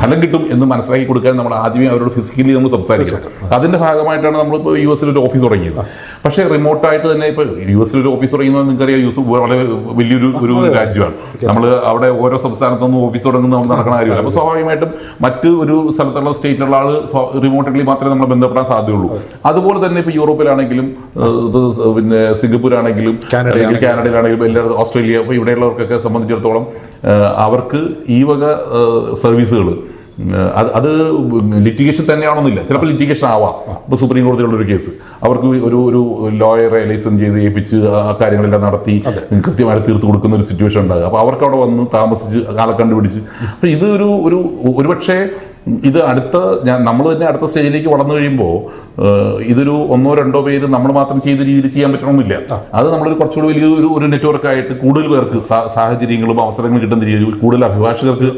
ഫലം കിട്ടും എന്ന് മനസ്സിലാക്കി കൊടുക്കാൻ നമ്മൾ ആദ്യമേ അവരോട് ഫിസിക്കലി നമ്മൾ സംസാരിക്കണം. അതിന്റെ ഭാഗമായിട്ടാണ് നമ്മളിപ്പോൾ യു എസിൽ ഒരു ഓഫീസ് തുടങ്ങിയത്. പക്ഷേ റിമോട്ടായിട്ട് തന്നെ ഇപ്പോൾ യു എസിൽ ഒരു ഓഫീസ് തുടങ്ങുന്നത് നിങ്ങൾക്കറിയാം. യു എസ് വളരെ വലിയൊരു ഒരു രാജ്യമാണ്. നമ്മൾ അവിടെ ഓരോ സംസ്ഥാനത്തൊന്നും ഓഫീസ് തുടങ്ങുന്ന നമ്മൾ നടക്കുന്ന കാര്യമില്ല. അപ്പോൾ സ്വാഭാവികമായിട്ടും മറ്റ് ഒരു സ്ഥലത്തുള്ള സ്റ്റേറ്റിലുള്ള ആൾ റിമോട്ടലി മാത്രമേ നമ്മൾ ബന്ധപ്പെടാൻ സാധ്യതയുള്ളൂ. അതുപോലെ തന്നെ ഇപ്പോൾ യൂറോപ്പിലാണെങ്കിലും പിന്നെ സിംഗപ്പൂർ ആണെങ്കിലും അല്ലെങ്കിൽ കാനഡയിലാണെങ്കിലും എല്ലാ ഓസ്ട്രേലിയ അപ്പോൾ ഇവിടെയുള്ളവർക്കൊക്കെ സംബന്ധിച്ചിടത്തോളം അവർക്ക് ഈ വക സർവീസുകൾ അത് അത് ലിറ്റിഗേഷൻ തന്നെയാണെന്നില്ല. ചിലപ്പോൾ ലിറ്റിഗേഷൻ ആവാം. ഇപ്പോൾ സുപ്രീം കോടതിയുള്ള ഒരു കേസ് അവർക്ക് ഒരു ഒരു ലോയറെ ലൈസൻസ് ചെയ്ത് ഏൽപ്പിച്ച് ആ കാര്യങ്ങളെല്ലാം നടത്തി കൃത്യമായി തീർത്ത് കൊടുക്കുന്ന ഒരു സിറ്റുവേഷൻ ഉണ്ടാകും. അപ്പോൾ അവർക്ക് അവിടെ വന്ന് താമസിച്ച് ആളെ കണ്ടുപിടിച്ച് അപ്പോൾ ഇത് ഒരു ഒരു ഒരുപക്ഷെ ഇത് അടുത്ത ഞാൻ നമ്മൾ തന്നെ അടുത്ത സ്റ്റേജിലേക്ക് വളർന്നു കഴിയുമ്പോൾ ഇതൊരു ഒന്നോ രണ്ടോ പേര് നമ്മൾ മാത്രം ചെയ്ത രീതിയിൽ ചെയ്യാൻ പറ്റണമെന്നില്ല അത് നമ്മളൊരു കുറച്ചുകൂടി വലിയ ഒരു ഒരു നെറ്റ്വർക്ക് ആയിട്ട് കൂടുതൽ പേർക്ക് സാഹചര്യങ്ങളും അവസരങ്ങളും കിട്ടുന്ന രീതിയിൽ കൂടുതൽ അഭിഭാഷകർക്ക്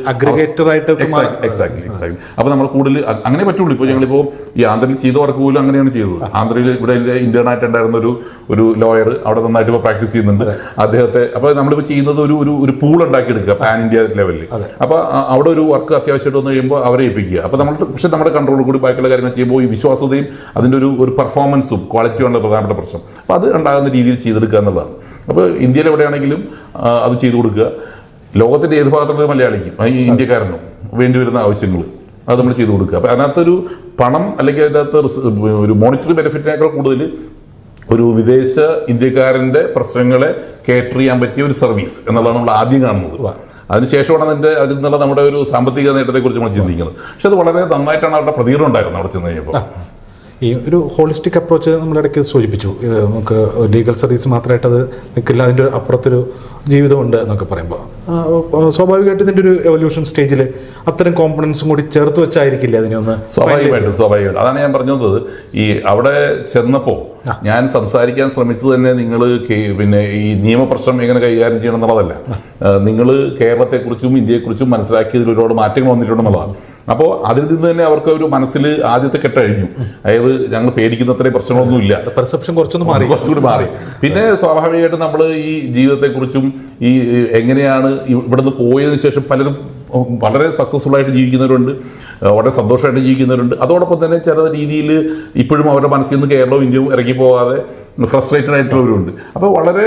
എക്സാക്ട്ലി എക്സാക്ട്ലി അപ്പൊ നമ്മൾ കൂടുതൽ അങ്ങനെ പറ്റുള്ളൂ. ഇപ്പൊ ഞങ്ങളിപ്പോ ഈ ആന്ധ്രയിൽ ചെയ്ത വർക്ക് പോലും അങ്ങനെയാണ് ചെയ്തത്. ആന്ധ്രയിൽ ഇവിടെ ഇന്റേൺ ആയിട്ട് ഉണ്ടായിരുന്ന ഒരു ഒരു ലോയർ അവിടെ നന്നായിട്ട് പ്രാക്ടീസ് ചെയ്യുന്നുണ്ട്. അദ്ദേഹത്തെ അപ്പൊ നമ്മളിപ്പോ ചെയ്യുന്നത് ഒരു ഒരു പൂൾ ഉണ്ടാക്കി എടുക്കുക പാൻ ഇന്ത്യ ലെവലിൽ അപ്പൊ അവിടെ ഒരു വർക്ക് അത്യാവശ്യമായിട്ട് വന്നു കഴിയുമ്പോൾ അവരെ ഏൽപ്പിക്കുക അപ്പൊ നമ്മൾ പക്ഷേ നമ്മുടെ കൺട്രോൾ കൂടി ബാക്കിയുള്ള കാര്യങ്ങൾ ചെയ്യുമ്പോൾ ഈ വിശ്വാസതയും അതിന്റെ ഒരു ഒരു പെർഫോമൻസും ക്വാളിറ്റിയാണ് പ്രധാനപ്പെട്ട പ്രശ്നം. അപ്പോൾ അത് ഉണ്ടാകുന്ന രീതിയിൽ ചെയ്തെടുക്കുക എന്നുള്ളതാണ്. അപ്പൊ ഇന്ത്യയിൽ എവിടെയാണെങ്കിലും അത് ചെയ്തു കൊടുക്കുക. ലോകത്തിന്റെ ഏത് ഭാഗത്തുള്ള മലയാളിക്കും ഇന്ത്യക്കാരനും വേണ്ടി വരുന്ന ആവശ്യങ്ങൾ അത് നമ്മൾ ചെയ്തു കൊടുക്കുക. അപ്പോൾ അതിനകത്തൊരു പണം അല്ലെങ്കിൽ അതിനകത്ത് ഒരു മോണിറ്ററി ബെനിഫിറ്റിനേക്കാൾ കൂടുതൽ ഒരു വിദേശ ഇന്ത്യക്കാരന്റെ പ്രശ്നങ്ങളെ കേറ്റർ ചെയ്യാൻ പറ്റിയ ഒരു സർവീസ് എന്നുള്ളതാണ് നമ്മൾ ആദ്യം കാണുന്നത്. അതിനുശേഷമാണ് അതിന്റെ അതിൽ നിന്നുള്ള നമ്മുടെ ഒരു സാമ്പത്തിക നേട്ടത്തെ കുറിച്ച് നമ്മൾ ചിന്തിക്കുന്നത്. പക്ഷെ അത് വളരെ നന്നായിട്ടാണ് അവരുടെ പ്രതികരണം ഉണ്ടായിരുന്നത് അവിടെ ചെന്ന് കഴിഞ്ഞപ്പോൾ. ഈ ഒരു ഹോളിസ്റ്റിക് അപ്രോച്ച് നമ്മൾ ഇടയ്ക്ക് സൂചിപ്പിച്ചു. ഇത് നമുക്ക് ലീഗൽ സർവീസ് മാത്രമായിട്ട് അത് നിൽക്കില്ല അതിന്റെ അപ്പുറത്തൊരു ജീവിതമുണ്ട് എന്നൊക്കെ പറയുമ്പോൾ. സ്വാഭാവികമായിട്ട് ഇതിന്റെ ഒരു എവല്യൂഷൻ സ്റ്റേജിൽ അത്തരം കോമ്പണൻസും കൂടി ചേർത്ത് വെച്ചായിരിക്കില്ല അതിനൊന്ന് സ്വാഭാവികമായിട്ടും സ്വാഭാവികമായിട്ടും. അതാണ് ഞാൻ പറഞ്ഞത്. ഈ അവിടെ ചെന്നപ്പോൾ ഞാൻ സംസാരിക്കാൻ ശ്രമിച്ചത് തന്നെ നിങ്ങൾ പിന്നെ ഈ നിയമപ്രശ്നം എങ്ങനെ കൈകാര്യം ചെയ്യണം എന്നുള്ളതല്ല. നിങ്ങൾ കേരളത്തെക്കുറിച്ചും ഇന്ത്യയെക്കുറിച്ചും മനസ്സിലാക്കിയതിൽ ഒരുപാട് മാറ്റങ്ങൾ വന്നിട്ടുണ്ടെന്നുള്ളതാണ് അപ്പോൾ അതിൽ നിന്ന് തന്നെ അവർക്ക് ഒരു മനസ്സിൽ ആദ്യത്തെ കെട്ടഴിഞ്ഞു. അതായത് ഞങ്ങൾ പേടിക്കുന്ന പേടിക്കുന്നത്രയും പ്രശ്നങ്ങളൊന്നുമില്ല പെർസെപ്ഷൻ കുറച്ചൊന്നും മാറി. കുറച്ചുകൂടി മാറി. പിന്നെ സ്വാഭാവികമായിട്ടും നമ്മൾ ഈ ജീവിതത്തെക്കുറിച്ചും ഈ എങ്ങനെയാണ് ഇവിടുന്ന് പോയതിനു ശേഷം പലരും വളരെ സക്സസ്ഫുൾ ആയിട്ട് ജീവിക്കുന്നവരുണ്ട്. വളരെ സന്തോഷമായിട്ട് ജീവിക്കുന്നവരുണ്ട്. അതോടൊപ്പം തന്നെ ചില രീതിയിൽ ഇപ്പോഴും അവരുടെ മനസ്സിൽ നിന്ന് കേരളവും ഇന്ത്യയും ഇറങ്ങി പോകാതെ ഫ്രസ്ട്രേറ്റഡ് ആയിട്ടുള്ളവരുണ്ട്. അപ്പോൾ വളരെ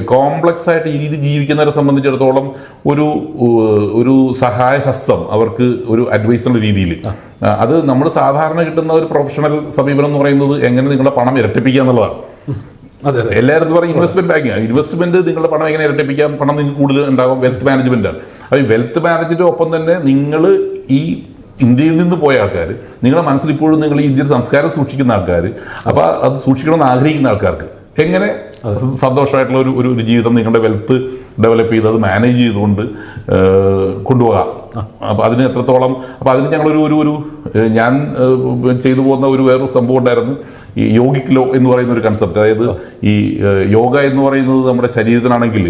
കോംപ്ലക്സ് ആയിട്ട് ഈ രീതി ജീവിക്കുന്നവരെ സംബന്ധിച്ചിടത്തോളം ഒരു ഒരു ഒരു സഹായഹസ്തം അവർക്ക് ഒരു അഡ്വൈസ് എന്ന രീതിയിൽ. അത് നമ്മൾ സാധാരണ കിട്ടുന്ന ഒരു പ്രൊഫഷണൽ സമീപനം എന്ന് പറയുന്നത് എങ്ങനെ നിങ്ങളുടെ പണം ഇരട്ടിപ്പിക്കുക എന്നുള്ളതാണ്. എല്ലായിടത്തും പറയും ഇൻവെസ്റ്റ്മെന്റ് ബാങ്കിങ് ഇൻവെസ്റ്റ്മെന്റ് നിങ്ങളുടെ പണം എങ്ങനെ ഇരട്ടിപ്പിക്കാം? പണം നിങ്ങൾക്ക് കൂടുതൽ ഉണ്ടാകും വെൽത്ത് മാനേജ്മെന്റ് ആണ്. അപ്പോൾ ഈ വെൽത്ത് മാനേജ്മെന്റ് ഒപ്പം തന്നെ നിങ്ങൾ ഈ ഇന്ത്യയിൽ നിന്ന് പോയ ആൾക്കാർ നിങ്ങളുടെ മനസ്സിൽ ഇപ്പോഴും നിങ്ങൾ ഈ സംസ്കാരം സൂക്ഷിക്കുന്ന ആൾക്കാർ അപ്പോൾ അത് സൂക്ഷിക്കണമെന്ന് ആഗ്രഹിക്കുന്ന ആൾക്കാർക്ക് എങ്ങനെ സന്തോഷമായിട്ടുള്ള ഒരു ഒരു ജീവിതം നിങ്ങളുടെ വെൽത്ത് ഡെവലപ്പ് ചെയ്ത് അത് മാനേജ് ചെയ്തുകൊണ്ട് കൊണ്ടുപോകാം. അപ്പോൾ അതിന് എത്രത്തോളം അപ്പോൾ അതിന് ഞങ്ങളൊരു ഒരു ഒരു ഞാൻ ചെയ്തു പോകുന്ന ഒരു വേറൊരു സംഭവം ഉണ്ടായിരുന്നു. ഈ യോഗിക് ലോ എന്ന് പറയുന്ന ഒരു കൺസെപ്റ്റ് അതായത് ഈ യോഗ എന്ന് പറയുന്നത് നമ്മുടെ ശരീരത്തിനാണെങ്കിൽ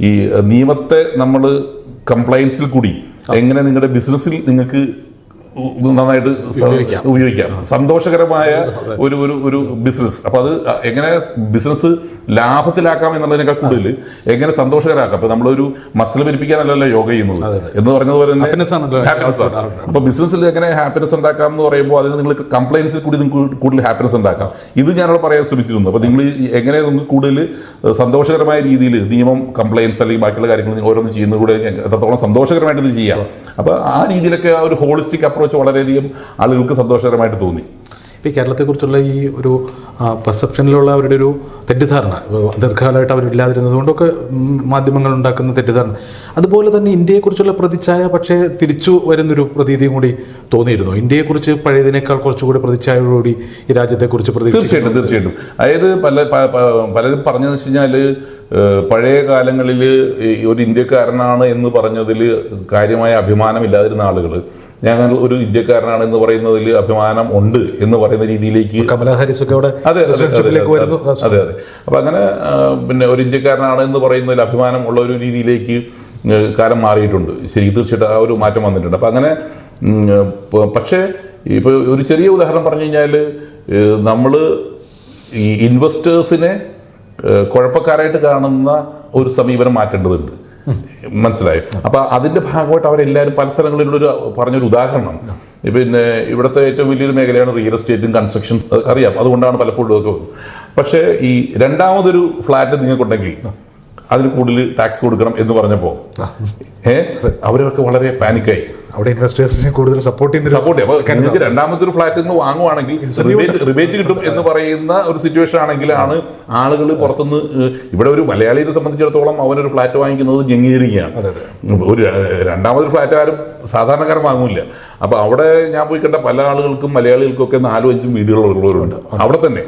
ഈ നിയമത്തെ നമ്മൾ കംപ്ലയൻസിൽ കൂടി എങ്ങനെ നിങ്ങളുടെ ബിസിനസ്സിൽ നിങ്ങൾക്ക് നന്നായിട്ട് ഉപയോഗിക്കാം. സന്തോഷകരമായ ഒരു ഒരു ഒരു ബിസിനസ് അപ്പൊ അത് എങ്ങനെ ബിസിനസ് ലാഭത്തിലാക്കാം എന്നുള്ളതിനേക്കാൾ കൂടുതൽ എങ്ങനെ സന്തോഷകരമാക്കാം? അപ്പൊ നമ്മളൊരു മസിൽ പെരുപ്പിക്കാനല്ലല്ലോ യോഗ ചെയ്യുന്നത്. എന്ന് പറഞ്ഞതുപോലെ തന്നെ അപ്പൊ ബിസിനസ്സിൽ എങ്ങനെ ഹാപ്പിനെസ് ഉണ്ടാക്കാം എന്ന് പറയുമ്പോൾ അതിന് നിങ്ങൾ കംപ്ലൈൻസിൽ കൂടി നിങ്ങൾക്ക് കൂടുതൽ ഹാപ്പിനെസ് ഉണ്ടാക്കാം. ഇത് ഞാനവിടെ പറയാൻ ശ്രമിച്ചിരുന്നു. അപ്പൊ നിങ്ങൾ എങ്ങനെ നിങ്ങൾക്ക് കൂടുതൽ സന്തോഷകരമായ രീതിയിൽ നിയമം കംപ്ലൈൻസ് അല്ലെങ്കിൽ ബാക്കിയുള്ള കാര്യങ്ങൾ ഓരോന്ന് ചെയ്യുന്നത് കൂടെ എത്രത്തോളം സന്തോഷകരമായിട്ട് ഇത് ചെയ്യാം. അപ്പൊ ആ രീതിയിലൊക്കെ ആ ഒരു ഹോളിസ്റ്റിക് അപ്രോച്ച് വളരെയധികം ആളുകൾക്ക് സന്തോഷകരമായിട്ട് തോന്നി. ഇപ്പോൾ ഈ കേരളത്തെക്കുറിച്ചുള്ള ഈ ഒരു പെർസെപ്ഷനിലുള്ള അവരുടെ ഒരു തെറ്റിദ്ധാരണ ദീർഘകാലമായിട്ട് അവരില്ലാതിരുന്നത് കൊണ്ടൊക്കെ മാധ്യമങ്ങൾ ഉണ്ടാക്കുന്ന തെറ്റിദ്ധാരണ. അതുപോലെ തന്നെ ഇന്ത്യയെക്കുറിച്ചുള്ള പ്രതിച്ഛായ പക്ഷേ തിരിച്ചു വരുന്നൊരു പ്രതീതിയും കൂടി തോന്നിയിരുന്നു. ഇന്ത്യയെക്കുറിച്ച് പഴയതിനേക്കാൾ കുറച്ചുകൂടി പ്രതിച്ഛായയോടുകൂടി ഈ രാജ്യത്തെക്കുറിച്ച് പ്രതി തീർച്ചയായിട്ടും തീർച്ചയായിട്ടും. അതായത് പല പലരും പറഞ്ഞതെന്ന് വെച്ച് കഴിഞ്ഞാൽ പഴയ കാലങ്ങളിൽ ഒരു ഇന്ത്യക്കാരനാണ് എന്ന് പറഞ്ഞതിൽ കാര്യമായ അഭിമാനമില്ലാതിരുന്ന ആളുകൾ ഞങ്ങൾ ഒരു ഇന്ത്യക്കാരനാണ് എന്ന് പറയുന്നതിൽ അഭിമാനം ഉണ്ട് എന്ന് പറയുന്ന രീതിയിലേക്ക് കമലഹാരിസ് ഒക്കെ അവിടെ അതെ അതെ, അതെ അപ്പൊ അങ്ങനെ പിന്നെ ഒരു ഇന്ത്യക്കാരനാണ് എന്ന് പറയുന്നതിൽ അഭിമാനം ഉള്ള ഒരു രീതിയിലേക്ക് കാലം മാറിയിട്ടുണ്ട്. ശരി തീർച്ചയായിട്ടും ആ ഒരു മാറ്റം വന്നിട്ടുണ്ട്. അപ്പൊ അങ്ങനെ പക്ഷേ ഇപ്പൊ ഒരു ചെറിയ ഉദാഹരണം പറഞ്ഞു കഴിഞ്ഞാൽ നമ്മൾ ഈ ഇൻവെസ്റ്റേഴ്സിനെ കുഴപ്പക്കാരായിട്ട് കാണുന്ന ഒരു സമീപനം മാറ്റേണ്ടതുണ്ട്. മനസ്സിലായോ. അപ്പൊ അതിന്റെ ഭാഗമായിട്ട് അവരെല്ലാവരും പല സ്ഥലങ്ങളിലുള്ള ഒരു പറഞ്ഞൊരു ഉദാഹരണം. പിന്നെ ഇവിടുത്തെ ഏറ്റവും വലിയൊരു മേഖലയാണ് റിയൽ എസ്റ്റേറ്റും കൺസ്ട്രക്ഷൻ അറിയാം. അതുകൊണ്ടാണ് പലപ്പോഴും ഒക്കെ പക്ഷേ ഈ രണ്ടാമതൊരു ഫ്ലാറ്റ് നിങ്ങൾക്കുണ്ടെങ്കിൽ അതിന് കൂടുതൽ ടാക്സ് കൊടുക്കണം എന്ന് പറഞ്ഞപ്പോ ഏഹ് അവരൊക്കെ വളരെ പാനിക്കായി അവിടെ ഇൻവെസ്റ്റേഴ്സിനെ കൂടുതൽ സപ്പോർട്ട് ചെയ്യുന്ന സപ്പോർട്ട് ചെയ്യാം. രണ്ടാമത്തെ ഒരു ഫ്ലാറ്റ് നിന്ന് വാങ്ങുവാണെങ്കിൽ റിബേറ്റ് റിബേറ്റ് കിട്ടും എന്ന് പറയുന്ന ഒരു സിറ്റുവേഷൻ ആണെങ്കിലാണ് ആളുകൾ പുറത്തുനിന്ന് ഇവിടെ ഒരു മലയാളിയെ സംബന്ധിച്ചിടത്തോളം അവനൊരു ഫ്ലാറ്റ് വാങ്ങിക്കുന്നത് ഞെങ്ങിയിരിക്കുകയാണ് ഒരു രണ്ടാമതൊരു ഫ്ലാറ്റ് ആരും സാധാരണക്കാരൻ വാങ്ങില്ല അപ്പൊ അവിടെ ഞാൻ പോയി കണ്ട പല ആളുകൾക്കും മലയാളികൾക്കും ഒക്കെ നാലും അഞ്ചും വീടുകൾ ഉള്ളവരുണ്ട്. അവിടെ തന്നെ.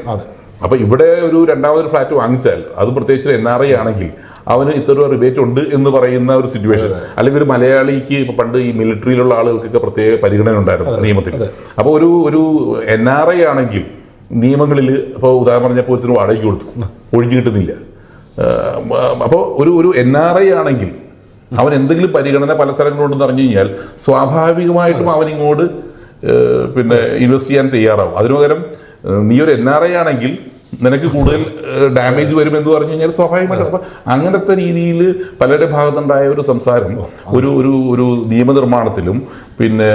അതെ. അപ്പൊ ഇവിടെ ഒരു രണ്ടാമതൊരു ഫ്ലാറ്റ് വാങ്ങിച്ചാൽ അത് പ്രത്യേകിച്ച് എൻ ആർ ഐ ആണെങ്കിൽ അവന് ഇത്ര റിബേറ്റ് ഉണ്ട് എന്ന് പറയുന്ന ഒരു സിറ്റുവേഷൻ അല്ലെങ്കിൽ ഒരു മലയാളിക്ക് ഇപ്പൊ പണ്ട് ഈ മിലിറ്ററിയിലുള്ള ആളുകൾക്കൊക്കെ പ്രത്യേക പരിഗണന ഉണ്ടായിരുന്നു നിയമത്തിൽ. അപ്പൊ ഒരു ഒരു എൻ ആർ ഐ ആണെങ്കിൽ നിയമങ്ങളിൽ ഇപ്പോൾ ഉദാഹരണം പറഞ്ഞ പോലീസിന് വാടകയ്ക്ക് കൊടുത്തു. ഒഴിഞ്ഞു കിട്ടുന്നില്ല. അപ്പോൾ ഒരു ഒരു എൻ ആർ ഐ ആണെങ്കിൽ അവൻ എന്തെങ്കിലും പരിഗണന പല സ്ഥലങ്ങളുണ്ടെന്ന് അറിഞ്ഞു കഴിഞ്ഞാൽ സ്വാഭാവികമായിട്ടും അവനിങ്ങോട്ട് പിന്നെ ഇൻവെസ്റ്റ് ചെയ്യാൻ തയ്യാറാവും. അതിനു പകരം നീ ഒരു എൻ ആർ ഐ ആണെങ്കിൽ നിനക്ക് കൂടുതൽ ഡാമേജ് വരും എന്ന് പറഞ്ഞു കഴിഞ്ഞാൽ സ്വാഭാവികമായിട്ട് അപ്പൊ അങ്ങനത്തെ രീതിയിൽ പലരുടെ ഭാഗത്തുണ്ടായ ഒരു സംസാരം ഒരു ഒരു ഒരു നിയമനിർമ്മാണത്തിലും പിന്നെ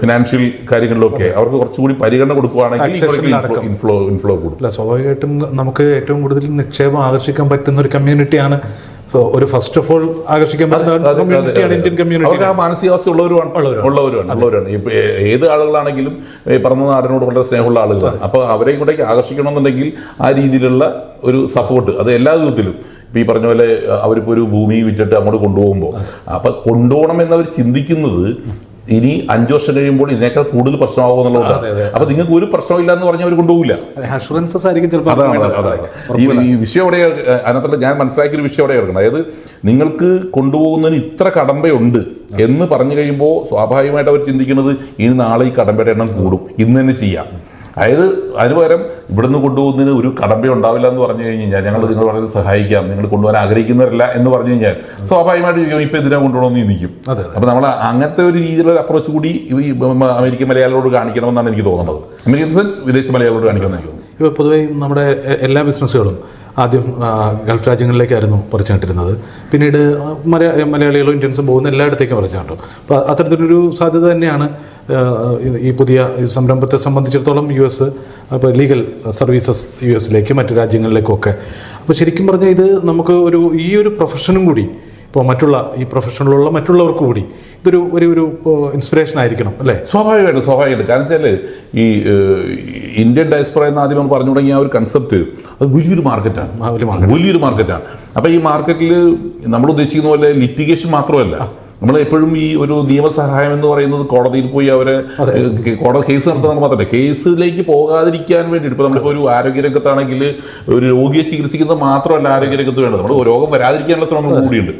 ഫിനാൻഷ്യൽ കാര്യങ്ങളിലൊക്കെ അവർക്ക് കുറച്ചുകൂടി പരിഗണന കൊടുക്കുകയാണെങ്കിൽ ഇൻഫ്ലോ ഇൻഫ്ലോ കൂടും. സ്വാഭാവികമായിട്ടും നമുക്ക് ഏറ്റവും കൂടുതൽ നിക്ഷേപം ആകർഷിക്കാൻ പറ്റുന്ന ഒരു കമ്മ്യൂണിറ്റിയാണ് സോ ഒരു ഫസ്റ്റ് ഓഫ് ഓൾ ആകർഷിക്കാൻ ഇന്ത്യൻ കമ്മ്യൂണിറ്റി ആ മാനസികാവസ്ഥ ഉള്ളവരുമാണ്. ഉള്ളവരാണ് ഉള്ളവരാണ് ഏത് ആളുകളാണെങ്കിലും പറന്ന നാടിനോട് വളരെ സ്നേഹമുള്ള ആളുകളാണ്. അപ്പോൾ അവരെ കൂടെ ആകർഷിക്കണമെന്നുണ്ടെങ്കിൽ ആ രീതിയിലുള്ള ഒരു സപ്പോർട്ട് അത് എല്ലാ വിധത്തിലും. ഇപ്പൊ ഈ പറഞ്ഞ പോലെ അവരിപ്പോ ഒരു ഭൂമി വിറ്റിട്ട് അങ്ങോട്ട് കൊണ്ടുപോകുമ്പോൾ അപ്പൊ കൊണ്ടുപോകണം എന്നവർ ചിന്തിക്കുന്നത് ഇനി അഞ്ചു വർഷം കഴിയുമ്പോൾ ഇതിനേക്കാൾ കൂടുതൽ പ്രശ്നമാകും എന്നുള്ളതാണ് അപ്പൊ നിങ്ങൾക്ക് ഒരു പ്രശ്നമില്ല എന്ന് പറഞ്ഞാൽ അവർ കൊണ്ടുപോകില്ല അഷുറൻസസ് ആയിരിക്കും ചിലപ്പോൾ ഈ ഈ വിഷയം അവിടെ അതിനകത്തുള്ള ഞാൻ മനസ്സിലാക്കിയ ഒരു വിഷയം അവിടെ കിടക്കണം അതായത് നിങ്ങൾക്ക് കൊണ്ടുപോകുന്നതിന് ഇത്ര കടമ്പയുണ്ട് എന്ന് പറഞ്ഞു കഴിയുമ്പോൾ സ്വാഭാവികമായിട്ട് അവർ ചിന്തിക്കുന്നത് ഇനി നാളെ ഈ കടമ്പയുടെ എണ്ണം കൂടും. ഇന്ന് തന്നെ ചെയ്യാം. അതായത് അതിന് പകരം ഇവിടുന്ന് കൊണ്ടുപോകുന്നതിന് ഒരു കടമ്പ ഉണ്ടാവില്ല എന്ന് പറഞ്ഞു കഴിഞ്ഞാൽ ഞങ്ങൾ നിങ്ങൾ പറയുന്നത് സഹായിക്കാം നിങ്ങൾ കൊണ്ടുപോകാൻ ആഗ്രഹിക്കുന്നവരല്ല എന്ന് പറഞ്ഞു കഴിഞ്ഞാൽ സ്വാഭാവികമായിട്ട് ചോദിക്കും ഇപ്പൊ ഇതിനെ കൊണ്ടുപോകണമെന്ന് നിൽക്കും? അതെ, അപ്പൊ നമ്മൾ അങ്ങനത്തെ ഒരു രീതിയിലുള്ള അപ്രോച്ച് കൂടി ഈ അമേരിക്കൻ മലയാളികളോട് കാണിക്കണമെന്നാണ് എനിക്ക് തോന്നുന്നത്. അമേരിക്കൻ സെൻസ് വിദേശ മലയാളികളോട് കാണിക്കണമെന്ന് എനിക്ക് തോന്നുന്നു. ഇപ്പോൾ പൊതുവേ നമ്മുടെ എല്ലാ ബിസിനസ്സുകളും ആദ്യം ഗൾഫ് രാജ്യങ്ങളിലേക്കായിരുന്നു പറിച്ചു നട്ടിരുന്നത് പിന്നീട് മലയാ മലയാളികളും ഇന്ത്യൻസും പോകുന്ന എല്ലായിടത്തേക്കും പറിച്ചു നട്ടു അപ്പോൾ അത്തരത്തിലൊരു സാധ്യത തന്നെയാണ് ഈ- ഈ പുതിയ സംരംഭത്തെ സംബന്ധിച്ചിടത്തോളം യു എസ് അപ്പോൾ ലീഗൽ സർവീസസ് യു എസിലേക്ക് മറ്റു രാജ്യങ്ങളിലേക്കും ഒക്കെ. അപ്പോൾ ശരിക്കും പറഞ്ഞാൽ ഇത് നമുക്ക് ഒരു ഈ ഒരു പ്രൊഫഷനും കൂടി ഇപ്പോൾ മറ്റുള്ള ഈ പ്രൊഫഷനിലുള്ള മറ്റുള്ളവർക്ക് കൂടി ഇതൊരു ഒരു ഒരു ഇൻസ്പിറേഷൻ ആയിരിക്കണം അല്ലേ? സ്വാഭാവികമായിട്ടും സ്വാഭാവികമായിട്ടും. കാരണം വെച്ചാൽ ഈ ഇന്ത്യൻ ഡയസ്പ്ര എന്ന് ആദ്യം നമ്മൾ പറഞ്ഞു തുടങ്ങിയ ആ ഒരു കൺസെപ്റ്റ് അത് വലിയൊരു മാർക്കറ്റാണ്. വലിയൊരു മാർക്കറ്റാണ് അപ്പോൾ ഈ മാർക്കറ്റിൽ നമ്മൾ ഉദ്ദേശിക്കുന്ന പോലെ ലിറ്റിഗേഷൻ മാത്രമല്ല. നമ്മൾ എപ്പോഴും ഈ ഒരു നിയമസഹായം എന്ന് പറയുന്നത് കോടതിയിൽ പോയി അവരെ കോടതി കേസ് നടത്തുന്നത് മാത്രമല്ല കേസിലേക്ക് പോകാതിരിക്കാൻ വേണ്ടിയിട്ട് ഇപ്പൊ നമ്മളിപ്പോ ഒരു ആരോഗ്യരംഗത്താണെങ്കിൽ ഒരു രോഗിയെ ചികിത്സിക്കുന്നത് മാത്രമല്ല ആരോഗ്യരംഗത്ത് വേണ്ടത്. നമ്മൾ രോഗം വരാതിരിക്കാനുള്ള ശ്രമങ്ങൾ കൂടിയുണ്ട്.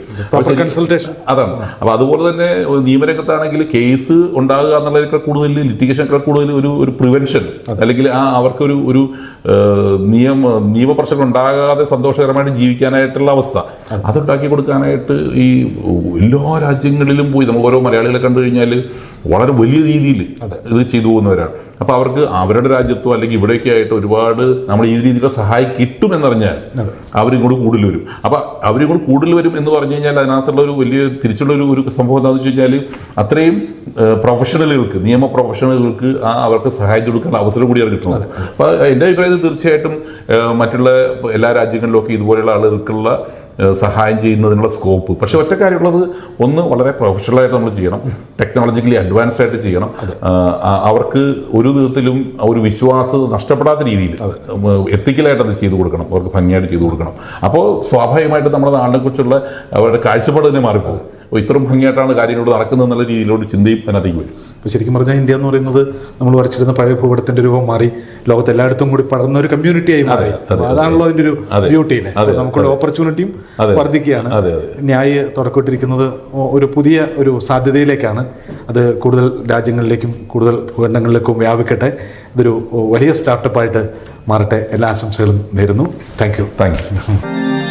കൺസൾട്ടേഷൻ അതാണ്. അപ്പോൾ അതുപോലെ തന്നെ നിയമരംഗത്താണെങ്കിൽ കേസ് ഉണ്ടാകുക എന്നുള്ളതിനേക്കാൾ കൂടുതൽ ലിറ്റിഗേഷനേക്കാൾ കൂടുതൽ ഒരു ഒരു പ്രിവെൻഷൻ അല്ലെങ്കിൽ ആ അവർക്കൊരു ഒരു നിയമ നിയമപ്രശ്നങ്ങൾ ഉണ്ടാകാതെ സന്തോഷകരമായിട്ട് ജീവിക്കാനായിട്ടുള്ള അവസ്ഥ. അതുണ്ടാക്കി കൊടുക്കാനായിട്ട് ഈ എല്ലാ രാജ്യങ്ങളിലും പോയി നമ്മൾ ഓരോ മലയാളികളെ കണ്ടു കഴിഞ്ഞാൽ വളരെ വലിയ രീതിയിൽ ഇത് ചെയ്തു പോകുന്നവരാണ്. അപ്പോൾ അവർക്ക് അവരുടെ രാജ്യത്തോ അല്ലെങ്കിൽ ഇവിടെയൊക്കെ ആയിട്ട് ഒരുപാട് നമ്മൾ ഈ രീതിയിലുള്ള സഹായം കിട്ടും എന്നറിഞ്ഞാൽ അവരിങ്ങോട്ട് കൂടുതൽ വരും. അപ്പൊ അവരിങ്ങോട്ട് കൂടുതൽ വരും എന്ന് പറഞ്ഞു കഴിഞ്ഞാൽ അതിനകത്തുള്ള ഒരു വലിയ തിരിച്ചുള്ള ഒരു ഒരു സംഭവം എന്താണെന്ന് വെച്ച് കഴിഞ്ഞാൽ അത്രയും പ്രൊഫഷണലുകൾക്ക് നിയമ പ്രൊഫഷണലുകൾക്ക് ആ അവർക്ക് സഹായം കൊടുക്കാനുള്ള അവസരം കൂടിയാണ് കിട്ടുന്നത്. അപ്പൊ എന്റെ അഭിപ്രായത്തിൽ തീർച്ചയായിട്ടും മറ്റുള്ള എല്ലാ രാജ്യങ്ങളിലും ഒക്കെ ഇതുപോലെയുള്ള ആളുകൾക്കുള്ള സഹായം ചെയ്യുന്നതിനുള്ള സ്കോപ്പ് പക്ഷെ ഒറ്റ കാര്യമുള്ളത് ഒന്ന് വളരെ പ്രൊഫഷണലായിട്ട് നമ്മൾ ചെയ്യണം. ടെക്നോളജിക്കലി അഡ്വാൻസ്ഡ് ആയിട്ട് ചെയ്യണം. അവർക്ക് ഒരു വിധത്തിലും ഒരു വിശ്വാസം നഷ്ടപ്പെടാത്ത രീതിയിൽ എത്തിക്കലായിട്ട് അത് ചെയ്തു കൊടുക്കണം. അവർക്ക് ഭംഗിയായിട്ട് ചെയ്തു കൊടുക്കണം. അപ്പോൾ സ്വാഭാവികമായിട്ട് നമ്മുടെ നാടിനെ കുറിച്ചുള്ള അവരുടെ കാഴ്ചപ്പാട് തന്നെ മാറിപ്പോകും. അപ്പോൾ ഇത്രയും ഭംഗിയായിട്ടാണ് കാര്യങ്ങളോട് നടക്കുന്നത് എന്നുള്ള രീതിയിലോട്ട് ചിന്തയും അതിനകത്തേക്ക് വരും. ഇപ്പോൾ ശരിക്കും പറഞ്ഞാൽ ഇന്ത്യ എന്ന് പറയുന്നത് നമ്മൾ വരച്ചിരുന്ന പഴയ ഭൂപടത്തിന്റെ രൂപം മാറി ലോകത്ത് എല്ലായിടത്തും കൂടി പടർന്ന ഒരു കമ്മ്യൂണിറ്റിയായി മാറി. അപ്പോൾ അതാണല്ലോ അതിന്റെ ഒരു. ബ്യൂട്ടി നമുക്കുള്ള ഓപ്പർച്യൂണിറ്റിയും. വർദ്ധിക്കുകയാണ്. ന്യായ. തുടക്കമിട്ടിരിക്കുന്നത് ഒരു പുതിയ ഒരു സാധ്യതയിലേക്കാണ്. അത് കൂടുതൽ രാജ്യങ്ങളിലേക്കും കൂടുതൽ ഭൂഖണ്ഡങ്ങളിലേക്കും വ്യാപിക്കട്ടെ. ഇതൊരു വലിയ സ്റ്റാർട്ടപ്പായിട്ട് മാറട്ടെ. എല്ലാ ആശംസകളും നേരുന്നു. Thank you thank you